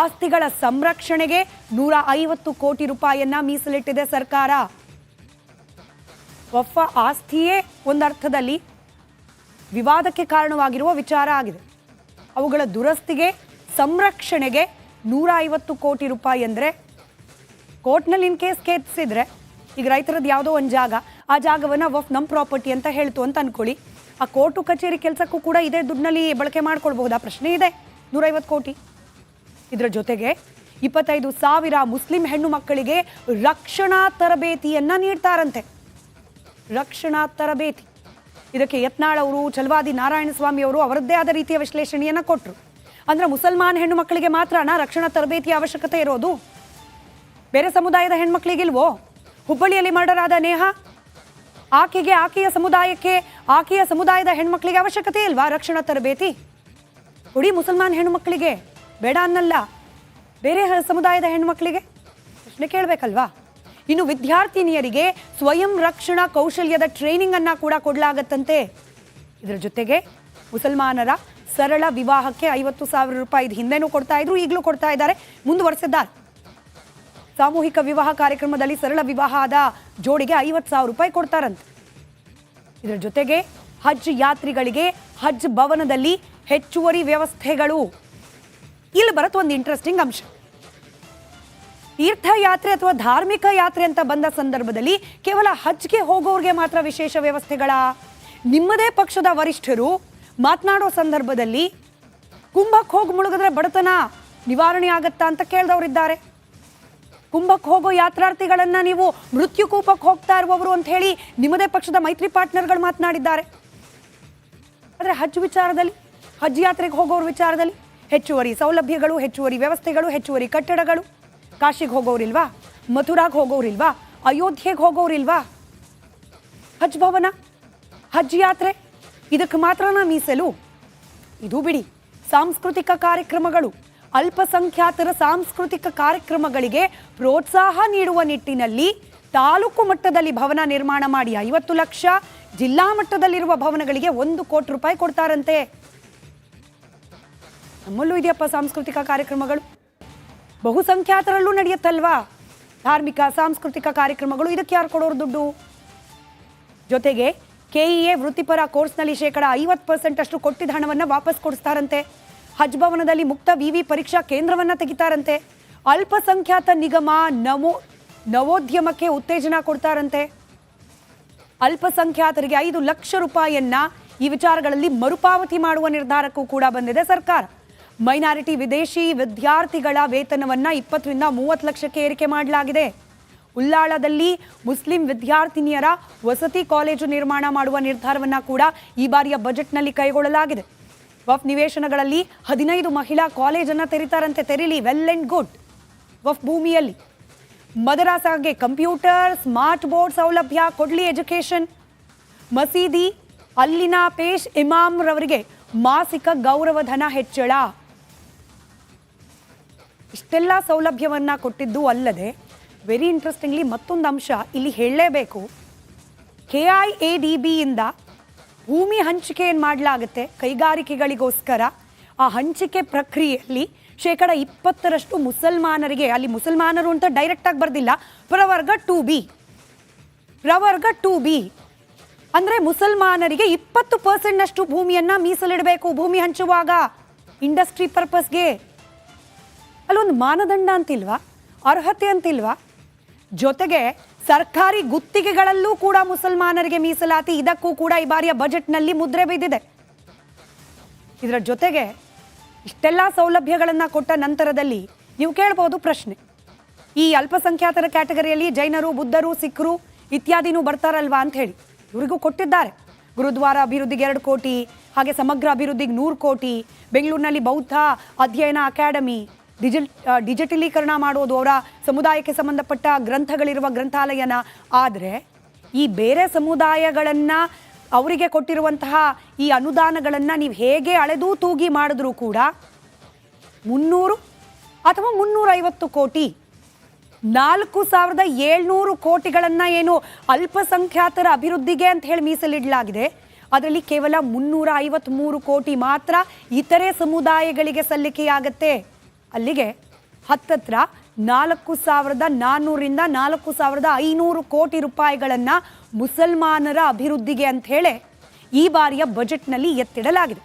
ಆಸ್ತಿಗಳ ಸಂರಕ್ಷಣೆಗೆ ನೂರ ಐವತ್ತು ಕೋಟಿ ರೂಪಾಯಿಯನ್ನ ಮೀಸಲಿಟ್ಟಿದೆ ಸರ್ಕಾರ. ವಫ ಆಸ್ತಿಯೇ ಒಂದರ್ಥದಲ್ಲಿ ವಿವಾದಕ್ಕೆ ಕಾರಣವಾಗಿರುವ ವಿಚಾರ ಆಗಿದೆ. ಅವುಗಳ ದುರಸ್ತಿಗೆ, ಸಂರಕ್ಷಣೆಗೆ ನೂರ ಐವತ್ತು ಕೋಟಿ ರೂಪಾಯಿ ಅಂದರೆ ಕೋರ್ಟ್ನಲ್ಲಿ ಇನ್ ಕೇಸ್ ಕೇಸಿದ್ರೆ ಈಗ ರೈತರದ್ದು ಯಾವುದೋ ಒಂದು ಜಾಗ. ಆ ಜಾಗವನ್ನು ವಫ್ ನಮ್ಮ ಪ್ರಾಪರ್ಟಿ ಅಂತ ಹೇಳ್ತು ಅಂತ ಅನ್ಕೊಳ್ಳಿ. ಆ ಕೋರ್ಟು ಕಚೇರಿ ಕೆಲಸಕ್ಕೂ ಕೂಡ ಇದೇ ದುಡ್ಡಿನಲ್ಲಿ ಬಳಕೆ ಮಾಡ್ಕೊಳ್ಬಹುದಾ. ಪ್ರಶ್ನೆ ಇದೆ. ನೂರೈವತ್ತು ಕೋಟಿ. ಇದರ ಜೊತೆಗೆ ಇಪ್ಪತ್ತೈದು ಸಾವಿರ ಮುಸ್ಲಿಂ ಹೆಣ್ಣು ಮಕ್ಕಳಿಗೆ ರಕ್ಷಣಾ ತರಬೇತಿಯನ್ನ ನೀಡ್ತಾರಂತೆ. ರಕ್ಷಣಾ ತರಬೇತಿ. ಇದಕ್ಕೆ ಯತ್ನಾಳ್ ಅವರು ಚಲವಾದಿ ನಾರಾಯಣಸ್ವಾಮಿ ಅವರು ಅವರದ್ದೇ ಆದ ರೀತಿಯ ವಿಶ್ಲೇಷಣೆಯನ್ನ ಕೊಟ್ಟರು ಅಂದ್ರೆ ಮುಸಲ್ಮಾನ್ ಹೆಣ್ಣು ಮಕ್ಕಳಿಗೆ ಮಾತ್ರನಾ ರಕ್ಷಣಾ ತರಬೇತಿಯ ಅವಶ್ಯಕತೆ ಇರೋದು? ಬೇರೆ ಸಮುದಾಯದ ಹೆಣ್ಮಕ್ಳಿಗಿಲ್ವೋ ಹುಬ್ಬಳ್ಳಿಯಲ್ಲಿ ಮರ್ಡರ್ ಆದ ನೇಹ? ಆಕೆಗೆ ಆಕೆಯ ಸಮುದಾಯಕ್ಕೆ, ಆಕೆಯ ಸಮುದಾಯದ ಹೆಣ್ಮಕ್ಳಿಗೆ ಅವಶ್ಯಕತೆ ಇಲ್ವಾ? ರಕ್ಷಣಾ ತರಬೇತಿ? ಉಡಿ ಮುಸಲ್ಮಾನ್ ಹೆಣ್ಮಕ್ಳಿಗೆ ಬೇಡ ಅನ್ನಲ್ಲ. ಬೇರೆ ಸಮುದಾಯದ ಹೆಣ್ಮಕ್ಳಿಗೆ? ಪ್ರಶ್ನೆ ಕೇಳಬೇಕಲ್ವಾ? ಇನ್ನು ವಿದ್ಯಾರ್ಥಿನಿಯರಿಗೆ ಸ್ವಯಂ ರಕ್ಷಣಾ ಕೌಶಲ್ಯದ ಟ್ರೈನಿಂಗ್ ಅನ್ನ ಕೂಡ ಕೊಡಲಾಗತ್ತಂತೆ. ಇದರ ಜೊತೆಗೆ ಮುಸಲ್ಮಾನರ ಸರಳ ವಿವಾಹಕ್ಕೆ ಐವತ್ತು ಸಾವಿರ ರೂಪಾಯಿ ಹಿಂದೆನೂ ಕೊಡ್ತಾ ಇದ್ರು, ಈಗಲೂ ಕೊಡ್ತಾ ಇದ್ದಾರೆ. ಮುಂದುವರೆಸಿದ್ದಾರೆ. ಸಾಮೂಹಿಕ ವಿವಾಹ ಕಾರ್ಯಕ್ರಮದಲ್ಲಿ ಸರಳ ವಿವಾಹ ಆದ ಜೋಡಿಗೆ ಐವತ್ತು ಸಾವಿರ ರೂಪಾಯಿ ಕೊಡ್ತಾರಂತೆ. ಇದರ ಜೊತೆಗೆ ಹಜ್ ಯಾತ್ರಿಗಳಿಗೆ ಹಜ್ ಭವನದಲ್ಲಿ ಹೆಚ್ಚುವರಿ ವ್ಯವಸ್ಥೆಗಳು. ಇಲ್ಲಿ ಬರುತ್ತೆ ಒಂದು ಇಂಟ್ರೆಸ್ಟಿಂಗ್ ಅಂಶ. ತೀರ್ಥಯಾತ್ರೆ ಅಥವಾ ಧಾರ್ಮಿಕ ಯಾತ್ರೆ ಅಂತ ಬಂದ ಸಂದರ್ಭದಲ್ಲಿ ಕೇವಲ ಹಜ್ಗೆ ಹೋಗೋರಿಗೆ ಮಾತ್ರ ವಿಶೇಷ ವ್ಯವಸ್ಥೆಗಳ. ನಿಮ್ಮದೇ ಪಕ್ಷದ ವರಿಷ್ಠರು ಮಾತನಾಡೋ ಸಂದರ್ಭದಲ್ಲಿ ಕುಂಭಕ್ಕೆ ಹೋಗಿ ಮುಳುಗಿದ್ರೆ ಬಡತನ ನಿವಾರಣೆ ಆಗತ್ತಾ ಅಂತ ಕೇಳಿದವರಿದ್ದಾರೆ. ಕುಂಭಕ್ಕೆ ಹೋಗೋ ಯಾತ್ರಾರ್ಥಿಗಳನ್ನ ನೀವು ಮೃತ್ಯುಕೂಪಕ್ಕೆ ಹೋಗ್ತಾ ಇರುವವರು ಅಂತ ಹೇಳಿ ನಿಮ್ಮದೇ ಪಕ್ಷದ ಮೈತ್ರಿ ಪಾರ್ಟ್ನರ್ಗಳು ಮಾತನಾಡಿದ್ದಾರೆ. ಆದರೆ ಹಜ್ ವಿಚಾರದಲ್ಲಿ, ಹಜ್ ಯಾತ್ರೆಗೆ ಹೋಗೋರ ವಿಚಾರದಲ್ಲಿ ಹೆಚ್ಚುವರಿ ಸೌಲಭ್ಯಗಳು, ಹೆಚ್ಚುವರಿ ವ್ಯವಸ್ಥೆಗಳು, ಹೆಚ್ಚುವರಿ ಕಟ್ಟಡಗಳು. ಕಾಶಿಗೆ ಹೋಗೋರಿಲ್ವಾ? ಮಥುರಾಗೆ ಹೋಗೋರಿಲ್ವಾ? ಅಯೋಧ್ಯೆಗೆ ಹೋಗೋರಿಲ್ವಾ? ಹಜ್ ಭವನ, ಹಜ್ ಯಾತ್ರೆ, ಇದಕ್ಕೆ ಮಾತ್ರನ ಮೀಸಲು. ಇದು ಬಿಡಿ, ಸಾಂಸ್ಕೃತಿಕ ಕಾರ್ಯಕ್ರಮಗಳು. ಅಲ್ಪಸಂಖ್ಯಾತರ ಸಾಂಸ್ಕೃತಿಕ ಕಾರ್ಯಕ್ರಮಗಳಿಗೆ ಪ್ರೋತ್ಸಾಹ ನೀಡುವ ನಿಟ್ಟಿನಲ್ಲಿ ತಾಲೂಕು ಮಟ್ಟದಲ್ಲಿ ಭವನ ನಿರ್ಮಾಣ ಮಾಡಿ ಐವತ್ತು ಲಕ್ಷ, ಜಿಲ್ಲಾ ಮಟ್ಟದಲ್ಲಿರುವ ಭವನಗಳಿಗೆ ಒಂದು ಕೋಟಿ ರೂಪಾಯಿ ಕೊಡ್ತಾರಂತೆ. ನಮ್ಮಲ್ಲೂ ಇದೆಯಪ್ಪ ಸಾಂಸ್ಕೃತಿಕ ಕಾರ್ಯಕ್ರಮಗಳು. ಬಹುಸಂಖ್ಯಾತರಲ್ಲೂ ನಡೆಯುತ್ತಲ್ವಾ? ಧಾರ್ಮಿಕ, ಸಾಂಸ್ಕೃತಿಕ ಕಾರ್ಯಕ್ರಮಗಳು, ಇದಕ್ಕೆ ಯಾರು ಕೊಡೋರು ದುಡ್ಡು? ಜೊತೆಗೆ ಕೆಇಎ ವೃತ್ತಿಪರ ಕೋರ್ಸ್ನಲ್ಲಿ ಶೇಕಡ ಐವತ್ತು ಪರ್ಸೆಂಟ್ ಅಷ್ಟು ಕೊಟ್ಟಿದ್ದ ಹಣವನ್ನು ವಾಪಸ್ ಕೊಡಿಸ್ತಾರಂತೆ. ಹಜ್ ಭವನದಲ್ಲಿ ಮುಕ್ತ ವಿವಿ ಪರೀಕ್ಷಾ ಕೇಂದ್ರವನ್ನ ತೆಗಿತಾರಂತೆ. ಅಲ್ಪಸಂಖ್ಯಾತ ನಿಗಮ ನವೋ ನವೋದ್ಯಮಕ್ಕೆ ಉತ್ತೇಜನ ಕೊಡ್ತಾರಂತೆ. ಅಲ್ಪಸಂಖ್ಯಾತರಿಗೆ ಐದು ಲಕ್ಷ ರೂಪಾಯಿಯನ್ನ ಈ ವಿಚಾರಗಳಲ್ಲಿ ಮರುಪಾವತಿ ಮಾಡುವ ನಿರ್ಧಾರಕ್ಕೂ ಕೂಡ ಬಂದಿದೆ ಸರ್ಕಾರ. ಮೈನಾರಿಟಿ ವಿದೇಶಿ ವಿದ್ಯಾರ್ಥಿಗಳ ವೇತನವನ್ನ ಇಪ್ಪತ್ತರಿಂದ ಮೂವತ್ತು ಲಕ್ಷಕ್ಕೆ ಏರಿಕೆ ಮಾಡಲಾಗಿದೆ. ಉಲ್ಲಾಳದಲ್ಲಿ ಮುಸ್ಲಿಂ ವಿದ್ಯಾರ್ಥಿನಿಯರ ವಸತಿ ಕಾಲೇಜು ನಿರ್ಮಾಣ ಮಾಡುವ ನಿರ್ಧಾರವನ್ನ ಕೂಡ ಈ ಬಾರಿಯ ಬಜೆಟ್ನಲ್ಲಿ ಕೈಗೊಳ್ಳಲಾಗಿದೆ. ವಫ್ ನಿವೇಶನಗಳಲ್ಲಿ ಹದಿನೈದು ಮಹಿಳಾ ಕಾಲೇಜನ್ನು ತೆರೀತಾರಂತೆ ತೆರೀಲಿ ವೆಲ್ ಅಂಡ್ ಗುಡ್ ವಫ್ ಭೂಮಿಯಲ್ಲಿ. ಮದರಾಸಾಗೆ ಕಂಪ್ಯೂಟರ್, ಸ್ಮಾರ್ಟ್ ಬೋರ್ಡ್ ಸೌಲಭ್ಯ, ಕೊಡ್ಲಿ ಎಜುಕೇಷನ್. ಮಸೀದಿ, ಅಲ್ಲಿನ ಪೇಶ್ ಇಮಾಮ್ ರವರಿಗೆ ಮಾಸಿಕ ಗೌರವಧನ ಹೆಚ್ಚಳ. ಇಷ್ಟೆಲ್ಲ ಸೌಲಭ್ಯವನ್ನ ಕೊಟ್ಟಿದ್ದು ಅಲ್ಲದೆ ವೆರಿ ಇಂಟ್ರೆಸ್ಟಿಂಗ್ಲಿ ಮತ್ತೊಂದು ಅಂಶ ಇಲ್ಲಿ ಹೇಳಲೇಬೇಕು. ಕೆ ಐ ಎ ಡಿ ಬಿಯಿಂದ ಭೂಮಿ ಹಂಚಿಕೆಯನ್ನು ಮಾಡಲಾಗುತ್ತೆ? ಕೈಗಾರಿಕೆಗಳಿಗೋಸ್ಕರ ಆ ಹಂಚಿಕೆ ಪ್ರಕ್ರಿಯೆಯಲ್ಲಿ ಶೇಕಡ ಇಪ್ಪತ್ತರಷ್ಟು ಮುಸಲ್ಮಾನರಿಗೆ, ಅಲ್ಲಿ ಮುಸಲ್ಮಾನರು ಅಂತ ಡೈರೆಕ್ಟಾಗಿ ಬರ್ದಿಲ್ಲ, ಪ್ರವರ್ಗ ಟು ಬಿ. ಪ್ರವರ್ಗ ಟು ಬಿ. ಅಂದರೆ ಮುಸಲ್ಮಾನರಿಗೆ ಇಪ್ಪತ್ತು ಪರ್ಸೆಂಟ್ನಷ್ಟು ಭೂಮಿಯನ್ನು ಮೀಸಲಿಡಬೇಕು ಭೂಮಿ ಹಂಚುವಾಗ ಇಂಡಸ್ಟ್ರಿ ಪರ್ಪಸ್ಗೆ ಅಲ್ಲೊಂದು ಮಾನದಂಡ ಅಂತಿಲ್ವಾ? ಅರ್ಹತೆ ಅಂತಿಲ್ವಾ? ಜೊತೆಗೆ ಸರ್ಕಾರಿ ಗುತ್ತಿಗೆಗಳಲ್ಲೂ ಕೂಡ ಮುಸಲ್ಮಾನರಿಗೆ ಮೀಸಲಾತಿ. ಇದಕ್ಕೂ ಕೂಡ ಈ ಬಾರಿಯ ಬಜೆಟ್ನಲ್ಲಿ ಮುದ್ರೆ ಬಿದ್ದಿದೆ. ಇದರ ಜೊತೆಗೆ ಇಷ್ಟೆಲ್ಲ ಸೌಲಭ್ಯಗಳನ್ನು ಕೊಟ್ಟ ನಂತರದಲ್ಲಿ ನೀವು ಕೇಳ್ಬೋದು ಪ್ರಶ್ನೆ. ಈ ಅಲ್ಪಸಂಖ್ಯಾತರ ಕ್ಯಾಟಗರಿಯಲ್ಲಿ ಜೈನರು, ಬುದ್ಧರು, ಸಿಖ್ರು ಇತ್ಯಾದಿನೂ ಬರ್ತಾರಲ್ವಾ ಅಂತ ಹೇಳಿ. ಇವರಿಗೂ ಕೊಟ್ಟಿದ್ದಾರೆ. ಗುರುದ್ವಾರ ಅಭಿವೃದ್ಧಿಗೆ ಎರಡು ಕೋಟಿ, ಹಾಗೆ ಸಮಗ್ರ ಅಭಿವೃದ್ಧಿಗೆ ನೂರು ಕೋಟಿ, ಬೆಂಗಳೂರಿನಲ್ಲಿ ಬೌದ್ಧ ಅಧ್ಯಯನ ಅಕಾಡೆಮಿ ಡಿಜಿಲ್ ಡಿಜಿಟಲೀಕರಣ ಮಾಡೋದು ಅವರ ಸಮುದಾಯಕ್ಕೆ ಸಂಬಂಧಪಟ್ಟ ಗ್ರಂಥಗಳಿರುವ ಗ್ರಂಥಾಲಯನ. ಆದರೆ ಈ ಬೇರೆ ಸಮುದಾಯಗಳನ್ನು ಅವರಿಗೆ ಕೊಟ್ಟಿರುವಂತಹ ಈ ಅನುದಾನಗಳನ್ನು ನೀವು ಹೇಗೆ ಅಳೆದು ತೂಗಿ ಮಾಡಿದ್ರೂ ಕೂಡ ಮುನ್ನೂರು ಅಥವಾ ಮುನ್ನೂರೈವತ್ತು ಕೋಟಿ, ನಾಲ್ಕು ಸಾವಿರದ ಏಳ್ನೂರು ಕೋಟಿಗಳನ್ನು ಏನು ಅಲ್ಪಸಂಖ್ಯಾತರ ಅಭಿವೃದ್ಧಿಗೆ ಅಂತ ಹೇಳಿ ಮೀಸಲಿಡಲಾಗಿದೆ. ಅದರಲ್ಲಿ ಕೇವಲ ಮುನ್ನೂರ ಐವತ್ತ್ಮೂರು ಕೋಟಿ ಮಾತ್ರ ಇತರೆ ಸಮುದಾಯಗಳಿಗೆ ಸಲ್ಲಿಕೆಯಾಗತ್ತೆ. ಅಲ್ಲಿಗೆ ಹತ್ತತ್ರ ನಾಲ್ಕು ಸಾವಿರದ ನಾನ್ನೂರಿಂದ ನಾಲ್ಕು ಸಾವಿರದ ಐನೂರು ಕೋಟಿ ರೂಪಾಯಿಗಳನ್ನು ಮುಸಲ್ಮಾನರ ಅಭಿವೃದ್ಧಿಗೆ ಅಂತ ಹೇಳಿ ಈ ಬಾರಿಯ ಬಜೆಟ್ನಲ್ಲಿ ಎತ್ತಿಡಲಾಗಿದೆ.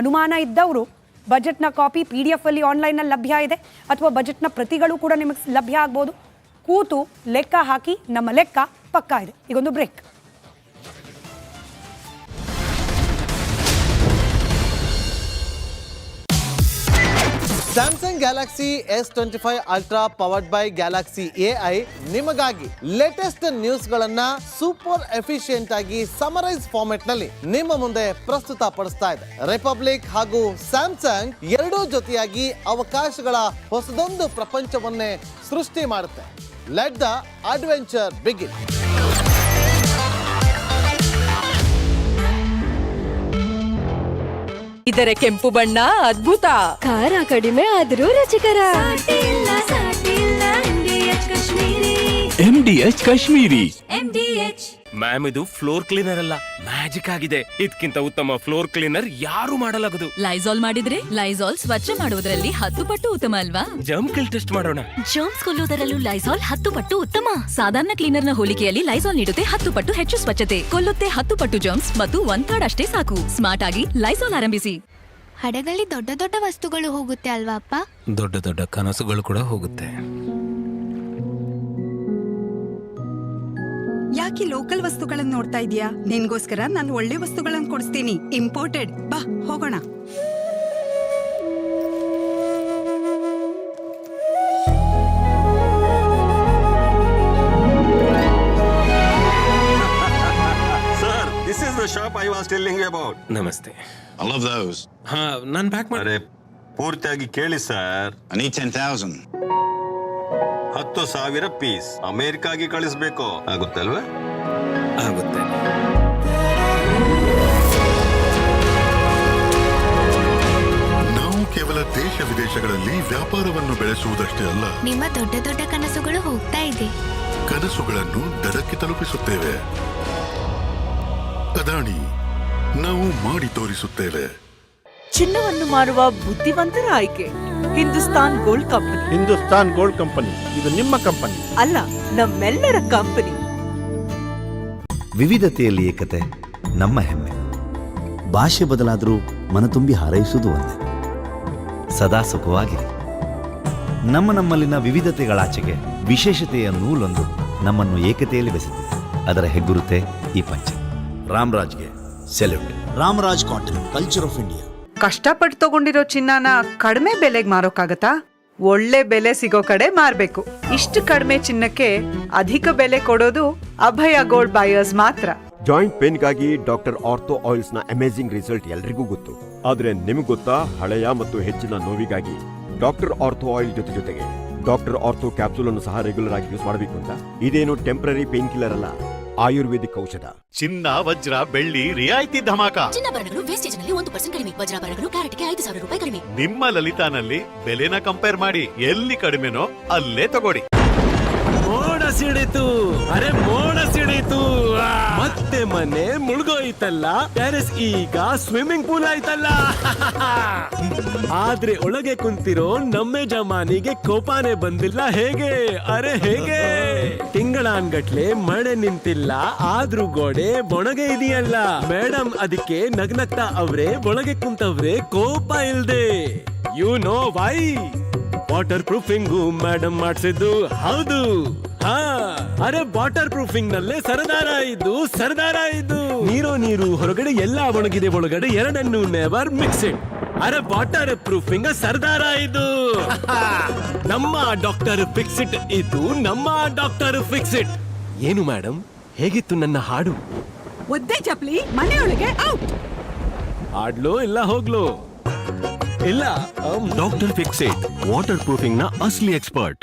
ಅನುಮಾನ ಇದ್ದವರು ಬಜೆಟ್ನ ಕಾಪಿ ಪಿ ಡಿ ಎಫ್ ಅಲ್ಲಿ ಆನ್ಲೈನಲ್ಲಿ ಲಭ್ಯ ಇದೆ ಅಥವಾ ಬಜೆಟ್ನ ಪ್ರತಿಗಳು ಕೂಡ ನಿಮಗೆ ಲಭ್ಯ ಆಗ್ಬೋದು. ಕೂತು ಲೆಕ್ಕ ಹಾಕಿ ನಮ್ಮ ಲೆಕ್ಕ ಪಕ್ಕಾ ಇದೆ. ಈಗೊಂದು break. Samsung Galaxy S twenty five ultra powered by Galaxy A I ನಿಮಗಾಗಿ ಲೇಟೆಸ್ಟ್ ನ್ಯೂಸ್ ಗಳನ್ನ ಸೂಪರ್ ಎಫಿಷಿಯಂಟ್ ಆಗಿ ಸಮರೈಸ್ ಫಾರ್ಮೆಟ್ನಲ್ಲಿ ನಿಮ್ಮ ಮುಂದೆ ಪ್ರಸ್ತುತ ಪಡಿಸ್ತಾ ಇದೆ. ರಿಪಬ್ಲಿಕ್ ಹಾಗೂ ಸ್ಯಾಮ್ಸಂಗ್ ಎರಡೂ ಜೊತೆಯಾಗಿ ಅವಕಾಶಗಳ ಹೊಸದೊಂದು ಪ್ರಪಂಚವನ್ನೇ ಸೃಷ್ಟಿ ಮಾಡುತ್ತೆ. ಲೆಟ್ ದ ಅಡ್ವೆಂಚರ್ ಬಿಗಿನ್ ಇದರ ಕೆಂಪು ಬಣ್ಣ ಅದ್ಭುತ. ಖಾರ ಕಡಿಮೆ ಆದರೂ ರುಚಿಕರ. M D H Kashmiri ma'am ಇದು ಫ್ಲೋರ್ ಕ್ಲೀನರ್ ಅಲ್ಲ. ಮ್ಯಾಜಿಕ್ ಆಗಿದೆ. ಇದಕ್ಕಿಂತ ಉತ್ತಮ ಫ್ಲೋರ್ ಕ್ಲೀನರ್ ಯಾರು ಮಾಡಲಾಗದು. ಲೈಸಾಲ್ ಮಾಡಿದ್ರೆ ಲೈಸಾಲ್ ಸ್ವಚ್ಛ ಮಾಡುವುದರಲ್ಲಿ ಹತ್ತು ಪಟ್ಟು ಉತ್ತಮ ಅಲ್ವಾ? ಜಮ್ ಕಿಲ್ ಟೆಸ್ಟ್ ಮಾಡೋಣ. ಜರ್ಮ್ಸ್ ಕೊಲ್ಲುವುದರಲ್ಲೂ ಲೈಸಾಲ್ ಹತ್ತು ಪಟ್ಟು ಉತ್ತಮ. ಸಾಧಾರಣ ಕ್ಲೀನರ್ನ ಹೋಲಿಕೆಯಲ್ಲಿ ಲೈಸಾಲ್ ನೀಡುತ್ತೆ ಹತ್ತು ಪಟ್ಟು ಹೆಚ್ಚು ಸ್ವಚ್ಛತೆ. ಕೊಲ್ಲುತ್ತೆ ಹತ್ತು ಪಟ್ಟು ಜರ್ಮ್ಸ್ ಮತ್ತು ಒಂದ್ ಥರ್ಡ್ ಅಷ್ಟೇ ಸಾಕು. ಸ್ಮಾರ್ಟ್ ಆಗಿ ಲೈಸಾಲ್ ಆರಂಭಿಸಿ. ಹಡಗಲ್ಲಿ ದೊಡ್ಡ ದೊಡ್ಡ ವಸ್ತುಗಳು ಹೋಗುತ್ತೆ ಅಲ್ವಾ ಅಪ್ಪ? ದೊಡ್ಡ ದೊಡ್ಡ ಕನಸುಗಳು ಕೂಡ ಹೋಗುತ್ತೆ. ಯಾಕೆ ಲೋಕಲ್ ವಸ್ತುಗಳನ್ನ ನೋಡ್ತಾ ಇದೀಯಾ ನಿನ್ಗೋಸ್ಕರ ನಾನು ಒಳ್ಳೆ ವಸ್ತುಗಳನ್ನ ಕೊಡಿಸ್ತೀನಿ. ಇಂಪೋರ್ಟೆಡ್ ಬಾ ಹೋಗೋಣ. Sir this is the shop I was telling about ನಮಸ್ತೆ. I love those. ಹಾ ನಾನು ಪ್ಯಾಕ್ ಮಾಡಿ ಅರೆ ಪೂರ್ತಿಯಾಗಿ ಕೇಳಿ ಸರ್ I need 10,000. ಹತ್ತು ಸಾವಿರ ಪೀಸ್ ಅಮೆರಿಕಾಗೆ ಕಳಿಸ್ಬೇಕು. ಆಗುತ್ತಲ್ವಾ? ವಿದೇಶಗಳಲ್ಲಿ ವ್ಯಾಪಾರವನ್ನು ಬೆಳೆಸುವುದಷ್ಟೇ ಅಲ್ಲ ನಿಮ್ಮ ದೊಡ್ಡ ದೊಡ್ಡ ಕನಸುಗಳು ಹೋಗ್ತಾ ಇದೆ. ಕನಸುಗಳನ್ನು ದಡಕ್ಕೆ ತಲುಪಿಸುತ್ತೇವೆ. ಅದಾಣಿ ನಾವು ಮಾಡಿ ತೋರಿಸುತ್ತೇವೆ. ಚಿನ್ನವನ್ನು ಮಾರುವ ಬುದ್ಧಿವಂತರ ಆಯ್ಕೆ. Hindustan gold company. Hindustan gold company. ಇದು ನಿಮ್ಮ ಕಂಪನಿ. ಅಲ್ಲ ನಮ್ಮೆಲ್ಲರ ಕಂಪನಿ. ವಿವಿಧತೆಯಲ್ಲಿ ಏಕತೆ ನಮ್ಮ ಹೆಮ್ಮೆ. ಭಾಷೆ ಬದಲಾದರೂ ಮನತುಂಬಿ ಹಾರೈಸುವುದು ಒಂದೇ. ಸದಾ ಸುಖವಾಗಿರಿ ನಮ್ಮ ನಮ್ಮಲ್ಲಿನ ವಿವಿಧತೆಗಳಾಚೆಗೆ ವಿಶೇಷತೆಯ ನೂಲೊಂದು ನಮ್ಮನ್ನು ಏಕತೆಯಲ್ಲಿ ಬೆಸೆದಿದೆ. ಅದರ ಹೆಗ್ಗುರುತೆ ಈ ಪಂಚ. ರಾಮ್ರಾಜ್ಗೆ salute. Ramraj cotton culture of India ಕಷ್ಟಪಟ್ಟು ತಗೊಂಡಿರೋ ಚಿನ್ನನ ಕಡಿಮೆ ಬೆಲೆಗೆ ಮಾರೋಕ್ಕಾಗತ್ತಾ? ಒಳ್ಳೆ ಬೆಲೆ ಸಿಗೋ ಕಡೆ ಮಾರ್ಬೇಕು. ಇಷ್ಟು ಕಡಿಮೆ ಚಿನ್ನಕ್ಕೆ ಅಧಿಕ ಬೆಲೆ ಕೊಡೋದು ಅಭಯ ಗೋಲ್ಡ್ ಬಾಯರ್ಸ್ ಮಾತ್ರ. ಜಾಯಿಂಟ್ ಪೇನ್ಗಾಗಿ ಡಾಕ್ಟರ್ ಆರ್ಥೋ ಆಯಿಲ್ಸ್ನ ಅಮೇಜಿಂಗ್ ರಿಸಲ್ಟ್ ಎಲ್ರಿಗೂ ಗೊತ್ತು. ಆದ್ರೆ ನಿಮಗೆ ಗೊತ್ತಾ ಹಳೆಯ ಮತ್ತು ಹೆಚ್ಚಿನ ನೋವಿಗಾಗಿ ಡಾಕ್ಟರ್ ಆರ್ಥೋ ಆಯಿಲ್ ಜೊತೆ ಜೊತೆಗೆ ಡಾಕ್ಟರ್ ಆರ್ಥೋ ಕ್ಯಾಪ್ಸೂಲ್ ಅನ್ನು ಸಹ ರೆಗ್ಯುಲರ್ ಆಗಿ ಯೂಸ್ ಮಾಡಬೇಕು ಅಂತ. ಇದೇನು ಟೆಂಪರರಿ ಪೇನ್ ಕಿಲ್ಲರ್ ಅಲ್ಲ ಆಯುರ್ವೇದಿಕ್ ಔಷಧ. ಚಿನ್ನ ವಜ್ರ ಬೆಳ್ಳಿ ರಿಯಾಯಿತಿ ಧಮಾಕ. ಚಿನ್ನಾಭರಣಗಳು ವೇಸ್ಟೇಜ್ನಲ್ಲಿ ಒಂದು ಪರ್ಸೆಂಟ್ ಕಡಿಮೆ ವಜ್ರಾಭರಣಗಳು ಕ್ಯಾರೆಟ್ಗೆ ಐದು ಸಾವಿರ ರೂಪಾಯಿ ಕಡಿಮೆ. ನಿಮ್ಮ ಲಲಿತಾನಲ್ಲಿ ಬೆಲೆನ ಕಂಪೇರ್ ಮಾಡಿ ಎಲ್ಲಿ ಕಡಿಮೆನೋ ಅಲ್ಲೇ ತಗೊಳ್ಳಿ. ಸಿಡಿತು. ಅರೆ ಮೋಡ ಸಿಡಿತು. ಮತ್ತೆ ಮನೆ ಮುಳುಗೋಯ್ತಲ್ಲ. ಟೆರೆಸ್ ಈಗ ಸ್ವಿಮ್ಮಿಂಗ್ ಪೂಲ್ ಆಯ್ತಲ್ಲ. *laughs* ಆದ್ರೆ ಒಳಗೆ ಕುಂತಿರೋ ನಮ್ಮೆ ಜಮಾನಿಗೆ ಕೋಪಾನೆ ಬಂದಿಲ್ಲ. ಹೇಗೆ? ಅರೆ ಹೇಗೆ? ತಿಂಗಳಾನ್ಗಟ್ಲೆ ಮಳೆ ನಿಂತಿಲ್ಲ. ಆದ್ರೂ ಗೋಡೆ ಬೊಣಗೆ ಇದೆಯಲ್ಲ. ಮೇಡಮ್ ಅದಕ್ಕೆ ನಗ್ನಗ್ತಾ ಅವ್ರೆ, ಒಳಗೆ ಕುಂತವ್ರೆ ಕೋಪ ಇಲ್ದೆ. You know why water proofing madam ಮಾಡಿಸಿದ್ದು. ಹೌದು. ಹಾ ಅರೆ ವಾಟರ್ ಪ್ರೂಫಿಂಗ್ ನಲ್ಲೇ ಸರದಾರ ಇದ್ದು ಸರದಾರ ಇದ್ದು ನೀರೋ ನೀರು ಹೊರಗಡೆ ಎಲ್ಲ ಒಣಗಿದೆ ಒಳಗಡೆ ಎರಡನ್ನು ನೆವರ್ ಮಿಕ್ಸ್ ಇಟ್ ಅರೆ ವಾಟರ್ ಪ್ರೂಫಿಂಗ್ ಸರ್ದಾರ *laughs* ಇದು. ನಮ್ಮ ಡಾಕ್ಟರ್ ಫಿಕ್ಸ್ ಇಟ್ ಇದು ನಮ್ಮ ಡಾಕ್ಟರ್ ಫಿಕ್ಸ್ ಇಟ್ ಏನು ಮೇಡಮ್ ಹೇಗಿತ್ತು ನನ್ನ ಹಾಡು? ಒದ್ದೆ ಚಪ್ಲಿ ಮನೆಯೊಳಗೆ ಔಟ್ ಆಡ್ಲೋ ಇಲ್ಲ ಹೋಗ್ಲೋ? ಇಲ್ಲ ಡಾಕ್ಟರ್ ಫಿಕ್ಸ್ ಇಟ್ ವಾಟರ್ ಪ್ರೂಫಿಂಗ್ನ ಅಸಲಿ ಎಕ್ಸ್ಪರ್ಟ್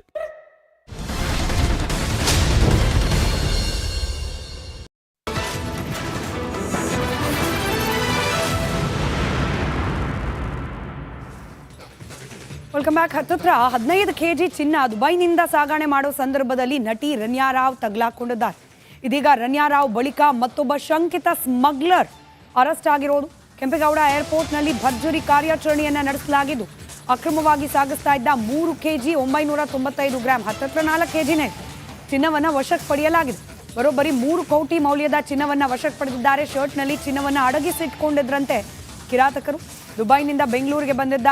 ವೆಲ್ಕಮ್ ಬ್ಯಾಕ್. ಹತ್ತತ್ರ ಹದಿನೈದು ಕೆ ಜಿ ಚಿನ್ನ ದುಬೈನಿಂದ ಸಾಗಣೆ ಮಾಡೋ ಸಂದರ್ಭದಲ್ಲಿ ನಟಿ ರನ್ಯಾ ರಾವ್ ತಗ್ಲಾಕೊಂಡಿದ್ದಾರೆ. ಇದೀಗ ರನ್ಯಾ ರಾವ್ ಬಳಿಕ ಮತ್ತೊಬ್ಬ ಶಂಕಿತ ಸ್ಮಗ್ಲರ್ ಅರೆಸ್ಟ್ ಆಗಿರೋದು. ಕೆಂಪೇಗೌಡ ಏರ್ಪೋರ್ಟ್ನಲ್ಲಿ ಭರ್ಜರಿ ಕಾರ್ಯಾಚರಣೆಯನ್ನ ನಡೆಸಲಾಗಿದ್ದು, ಅಕ್ರಮವಾಗಿ ಸಾಗಿಸ್ತಾ ಇದ್ದ ಮೂರು ಕೆಜಿ ಒಂಬೈನೂರ ತೊಂಬತ್ತೈದು ಗ್ರಾಂ, ಹತ್ತತ್ರ ನಾಲ್ಕು ಕೆ ಜಿನೇ ಚಿನ್ನವನ್ನ ವಶಕ್ಕೆ ಪಡೆಯಲಾಗಿದೆ. ಬರೋಬ್ಬರಿ ಮೂರು ಕೋಟಿ ಮೌಲ್ಯದ ಚಿನ್ನವನ್ನ ವಶಕ್ಕೆ ಪಡೆದಿದ್ದಾರೆ. ಶರ್ಟ್ನಲ್ಲಿ ಚಿನ್ನವನ್ನ ಅಡಗಿಸಿಟ್ಕೊಂಡಿದ್ರಂತೆ ಕಿರಾತಕರು. ದುಬೈನಿಂದ ಬೆಂಗಳೂರಿಗೆ ಬಂದಿದ್ದ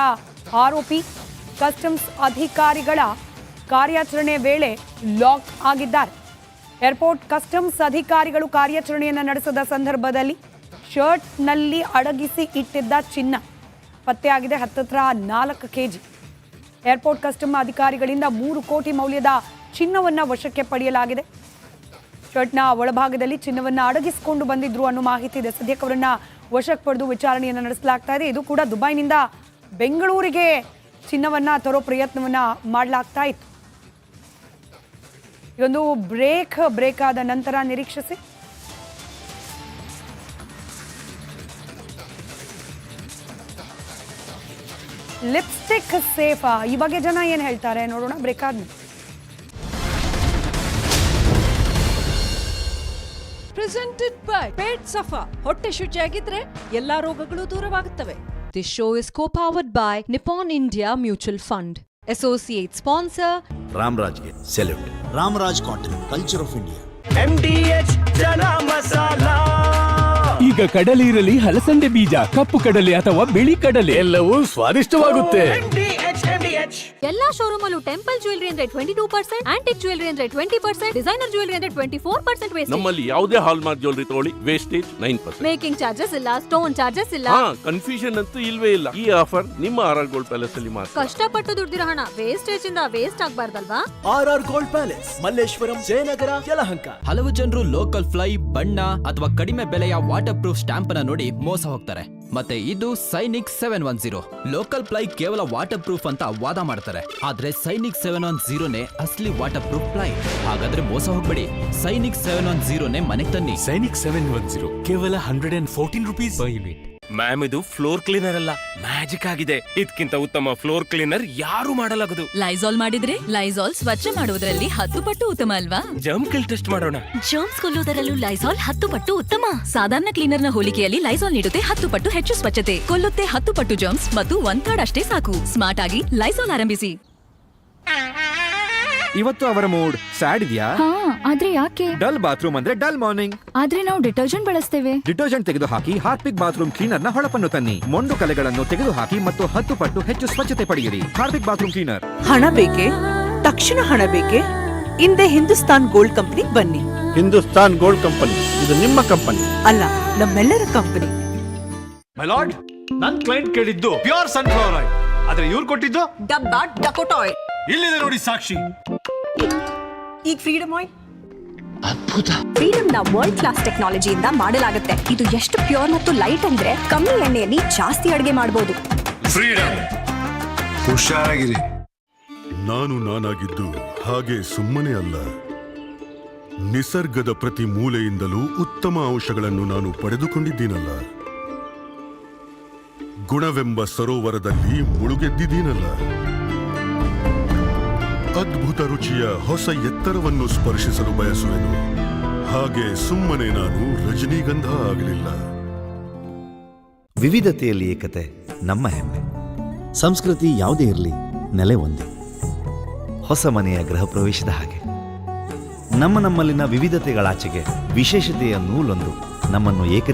ಆರೋಪಿ ಕಸ್ಟಮ್ಸ್ ಅಧಿಕಾರಿಗಳ ಕಾರ್ಯಾಚರಣೆ ವೇಳೆ ಲಾಕ್ ಆಗಿದ್ದಾರೆ. ಏರ್ಪೋರ್ಟ್ ಕಸ್ಟಮ್ಸ್ ಅಧಿಕಾರಿಗಳು ಕಾರ್ಯಾಚರಣೆಯನ್ನು ನಡೆಸಿದ ಸಂದರ್ಭದಲ್ಲಿ ಶರ್ಟ್ನಲ್ಲಿ ಅಡಗಿಸಿ ಇಟ್ಟಿದ್ದ ಚಿನ್ನ ಪತ್ತೆಯಾಗಿದೆ ಹತ್ತತ್ರ ನಾಲ್ಕು ಕೆಜಿ. ಏರ್ಪೋರ್ಟ್ ಕಸ್ಟಮ್ ಅಧಿಕಾರಿಗಳಿಂದ ಮೂರು ಕೋಟಿ ಮೌಲ್ಯದ ಚಿನ್ನವನ್ನು ವಶಕ್ಕೆ ಪಡೆಯಲಾಗಿದೆ. ಶರ್ಟ್ನ ಒಳಭಾಗದಲ್ಲಿ ಚಿನ್ನವನ್ನು ಅಡಗಿಸಿಕೊಂಡು ಬಂದಿದ್ರು ಅನ್ನೋ ಮಾಹಿತಿ ಇದೆ. ಸದ್ಯಕ್ಕೆ ಅವರನ್ನ ವಶಕ್ಕೆ ಪಡೆದು ವಿಚಾರಣೆಯನ್ನು ನಡೆಸಲಾಗ್ತಾ ಇದೆ. ಇದು ಕೂಡ ದುಬೈನಿಂದ ಬೆಂಗಳೂರಿಗೆ ಚಿನ್ನವನ್ನ ತರೋ ಪ್ರಯತ್ನವನ್ನ ಮಾಡಲಾಗ್ತಾ ಇತ್ತು. ಇದೊಂದು ಬ್ರೇಕ್ ಬ್ರೇಕ್ ಆದ ನಂತರ ನಿರೀಕ್ಷಿಸಿ. ಲಿಪ್ಸ್ಟಿಕ್ ಸೇಫಾ. ಈ ಬಗ್ಗೆ ಜನ ಏನು ಹೇಳ್ತಾರೆ ನೋಡೋಣ, ಬ್ರೇಕ್ ಆದ್ಮೇಲೆ. ಪ್ರೆಸೆಂಟೆಡ್ ಬೈ ಪೇಟ್ ಸಫಾ ಹೊಟ್ಟೆ ಶುಚಿಯಾಗಿದ್ರೆ ಎಲ್ಲಾ ರೋಗಗಳು ದೂರವಾಗುತ್ತವೆ. This show is co-powered by Nippon India Mutual fund associate sponsor ರಾಮ್ರಾಜ್ಗೆ Salute. Ramraj Cotton, Culture of India. MDH ಜನ Masala. ಈಗ ಕಡಲೆ ಇರಲಿ ಹಲಸಂದೆ ಬೀಜ ಕಪ್ಪು ಕಡಲೆ ಅಥವಾ ಬಿಳಿ ಕಡಲೆ ಎಲ್ಲವೂ ಸ್ವಾದಿಷ್ಟವಾಗುತ್ತೆ ಎಲ್ಲಾ ಶೋರೂಮ್ ಅಲ್ಲೂ ಟೆಂಪಲ್ ಜ್ಯುವೆಲರಿ ಅಂದ್ರೆ twenty two percent antique jewellery ಅಂದ್ರೆ ಟ್ವೆಂಟಿ ಪರ್ಸೆಂಟ್ ಡಿಸೈನರ್ ಜ್ಯುವೆಲರಿ ಅಂದ್ರೆ ಟ್ವೆಂಟಿ ಫೋರ್ ಪರ್ಸೆಂಟ್ ವೇಸ್ಟ್ ನಮ್ಮಲ್ಲಿ ಯಾವುದೇ ಹಾಲ್ ಮಾರ್ಕ್ ಜ್ಯುವೆಲ್ರಿ ತಗೊಳ್ಳಿ wastage nine percent making charges ಇಲ್ಲ ಸ್ಟೋನ್ ಚಾರ್ಜಸ್ ಇಲ್ಲ. ಹಾ ಕನ್ಫ್ಯೂಷನ್ ಅಂತೂ ಇಲ್ವೇ ಇಲ್ಲ. ಈ ಆಫರ್ ನಿಮ್ಮ ಆರ್ ಆರ್ ಗೋಲ್ಡ್ ಪ್ಯಾಲೇಸ್ ಅಲ್ಲಿ ಮಾತ್ರ. ಕಷ್ಟಪಟ್ಟು ದುಡ್ದಿರೋ ಹಣ ವೇಸ್ಟೇಜ್ ಇಂದ waste ಆಗ್ಬಾರ್ದಲ್ವಾ? R R gold palace Malleshwaram Jayanagar Yelahanka. ಹಲವು ಜನರು ಲೋಕಲ್ ಫ್ಲೈ ಬಣ್ಣ ಅಥವಾ ಕಡಿಮೆ ಬೆಲೆಯ ವಾಟರ್ ಪ್ರೂಫ್ ಸ್ಟ್ಯಾಂಪ್ ಅನ್ನ ನೋಡಿ ಮೋಸ ಹೋಗ್ತಾರೆ. ಮತ್ತೆ ಇದು Sainik seven one zero. Local ply ಕೇವಲ ವಾಟರ್ ಪ್ರೂಫ್ ಅಂತ ವಾದ ಮಾಡ್ತಾರೆ. ಆದ್ರೆ ಸೈನಿಕ್ ಸೆವೆನ್ ಒನ್ ಜೀರೋನೇ ಅಸ್ಲಿ ವಾಟರ್ ಪ್ರೂಫ್ ಪ್ಲೈ ಹಾಗಾದ್ರೆ ಮೋಸ ಹೋಗ್ಬೇಡಿ. ಸೈನಿಕ್ ಸೆವೆನ್ ಒನ್ ಜೀರೋನೇ ಮನೆಗೆ ತನ್ನಿ. ಸೈನಿಕ್ ಸೆವೆನ್ ಒನ್ ಜೀರೋ ಕೇವಲ hundred and fourteen rupees per unit ma'am ಇದು ಫ್ಲೋರ್ ಕ್ಲೀನರ್ ಅಲ್ಲ. ಮ್ಯಾಜಿಕ್ ಆಗಿದೆ. ಇದಕ್ಕಿಂತ ಉತ್ತಮ ಫ್ಲೋರ್ ಕ್ಲೀನರ್ ಯಾರು ಮಾಡಲಾಗದು. ಲೈಸಾಲ್ ಮಾಡಿದ್ರೆ ಲೈಸಾಲ್ ಸ್ವಚ್ಛ ಮಾಡುವುದರಲ್ಲಿ ಹತ್ತು ಪಟ್ಟು ಉತ್ತಮ ಅಲ್ವಾ? ಜಮ್ ಕಿಲ್ ಟೆಸ್ಟ್ ಮಾಡೋಣ. ಜಮ್ಸ್ ಕೊಲ್ಲುವುದರಲ್ಲೂ ಲೈಸಾಲ್ ಹತ್ತು ಪಟ್ಟು ಉತ್ತಮ. ಸಾಧಾರಣ ಕ್ಲೀನರ್ನ ಹೋಲಿಕೆಯಲ್ಲಿ ಲೈಸಾಲ್ ನೀಡುತ್ತೆ ಹತ್ತು ಪಟ್ಟು ಹೆಚ್ಚು ಸ್ವಚ್ಛತೆ. ಕೊಲ್ಲುತ್ತೆ ಹತ್ತು ಪಟ್ಟು ಜಮ್ಸ್ ಮತ್ತು ಒಂದ್ ಥರ್ಡ್ ಅಷ್ಟೇ ಸಾಕು. ಸ್ಮಾರ್ಟ್ ಆಗಿ ಲೈಸಾಲ್ ಆರಂಭಿಸಿ. ಇವತ್ತು ಅವರ ಮೂಡ್ ಸ್ಯಾಡ್ ಇದೆಯಾ? ಹಾ ಆದ್ರೆ ಯಾಕೆ? ಡಲ್ ಬಾತ್ರೂಮ್ ಅಂದ್ರೆ ಡಲ್ ಮಾರ್ನಿಂಗ್. ಆದ್ರೆ ನಾವು ಡಿಟರ್ಜೆಂಟ್ ಬಳಸ್ತೇವೆ. ಡಿಟರ್ಜೆಂಟ್ ತೆಗೆದು ಹಾಕಿ ಹಾರ್ಪಿಕ್ ಬಾತ್ರೂಮ್ ಕ್ಲೀನರ್ನ ಹೊಳಪನ್ನು ತನ್ನಿ. ಮೊಂಡು ಕಲೆಗಳನ್ನು ತೆಗೆದು ಹಾಕಿ ಮತ್ತು ಹತ್ತು ಪಟ್ಟು ಹೆಚ್ಚು ಸ್ವಚ್ಛತೆ ಪಡೆಯಿರಿ. Harpic bathroom cleaner. ಹಣ ಬೇಕೆ? ತಕ್ಷಣ ಹಣ ಬೇಕೆ? ಹಿಂದೆ ಹಿಂದೂಸ್ತಾನ್ ಗೋಲ್ಡ್ ಕಂಪನಿ ಬನ್ನಿ. Hindustan gold company. ಇದು ನಿಮ್ಮ ಕಂಪನಿ. ಅಲ್ಲ ನಮ್ಮೆಲ್ಲರ ಕಂಪನಿ. ಮೆಲಾಡ್ ನನ್ ಕ್ಲೈಂಟ್ ಕೇಳಿದ್ದು ಪ್ಯೂರ್ ಸನ್ಫ್ಲವರ್ ಆಯಿಲ್ ಆದ್ರೆ ಇವ್ರು ಕೊಟ್ಟಿದ್ದು ಡಬ್ಬ ಡಕೋಟ ಆಯಿಲ್ ಇಲ್ಲಿದೆ ನೋಡಿ ಸಾಕ್ಷಿ. ಈಗ ಫ್ರೀಡಮ್ ಆಯಿಲ್ ಫ್ರೀಡಮ್ನ ವರ್ಲ್ಡ್ ಕ್ಲಾಸ್ ಟೆಕ್ನಾಲಜಿಯಿಂದ ಮಾಡಲಾಗುತ್ತೆ. ಇದು ಎಷ್ಟು ಪ್ಯೂರ್ ಮತ್ತು ಲೈಟ್ ಅಂದ್ರೆ ಕಮ್ಮಿ ಎಣ್ಣೆಯಲ್ಲಿ ಜಾಸ್ತಿ ಅಡುಗೆ ಮಾಡಬಹುದು ಫ್ರೀಡಮ್ ಹುಷಾರಾಗಿರಿ. ನಾನು ನಾನಾಗಿದ್ದು ಹಾಗೆ ಸುಮ್ಮನೆ ಅಲ್ಲ. ನಿಸರ್ಗದ ಪ್ರತಿ ಮೂಲೆಯಿಂದಲೂ ಉತ್ತಮ ಅಂಶಗಳನ್ನು ನಾನು ಪಡೆದುಕೊಂಡಿದ್ದೀನಲ್ಲ. ಗುಣವೆಂಬ ಸರೋವರದಲ್ಲಿ ಮುಳುಗೆದ್ದಿದ್ದೀನಲ್ಲ. ಅದ್ಭುತ ರುಚಿಯ ಹೊಸ ಎತ್ತರವನ್ನು ಸ್ಪರ್ಶಿಸಲು ಬಯಸುವೆನು. ಹಾಗೆ ಸುಮ್ಮನೆ ನಾನು ರಜನಿಗಂಧ ಆಗಲಿಲ್ಲ. ವಿವಿಧತೆಯಲ್ಲಿ ಏಕತೆ ನಮ್ಮ ಹೆಮ್ಮೆ. ಸಂಸ್ಕೃತಿ ಯಾವುದೇ ಇರಲಿ, ನೆಲೆ ಒಂದೇ. ಹೊಸ ಮನೆಯ ಗೃಹ ಪ್ರವೇಶದ ಹಾಗೆ. ನಮ್ಮ ನಮ್ಮಲ್ಲಿನ ವಿವಿಧತೆಗಳಾಚೆಗೆ ವಿಶೇಷತೆಯ ನೂಲೊಂದು ನಮ್ಮನ್ನು ಏಕತೆ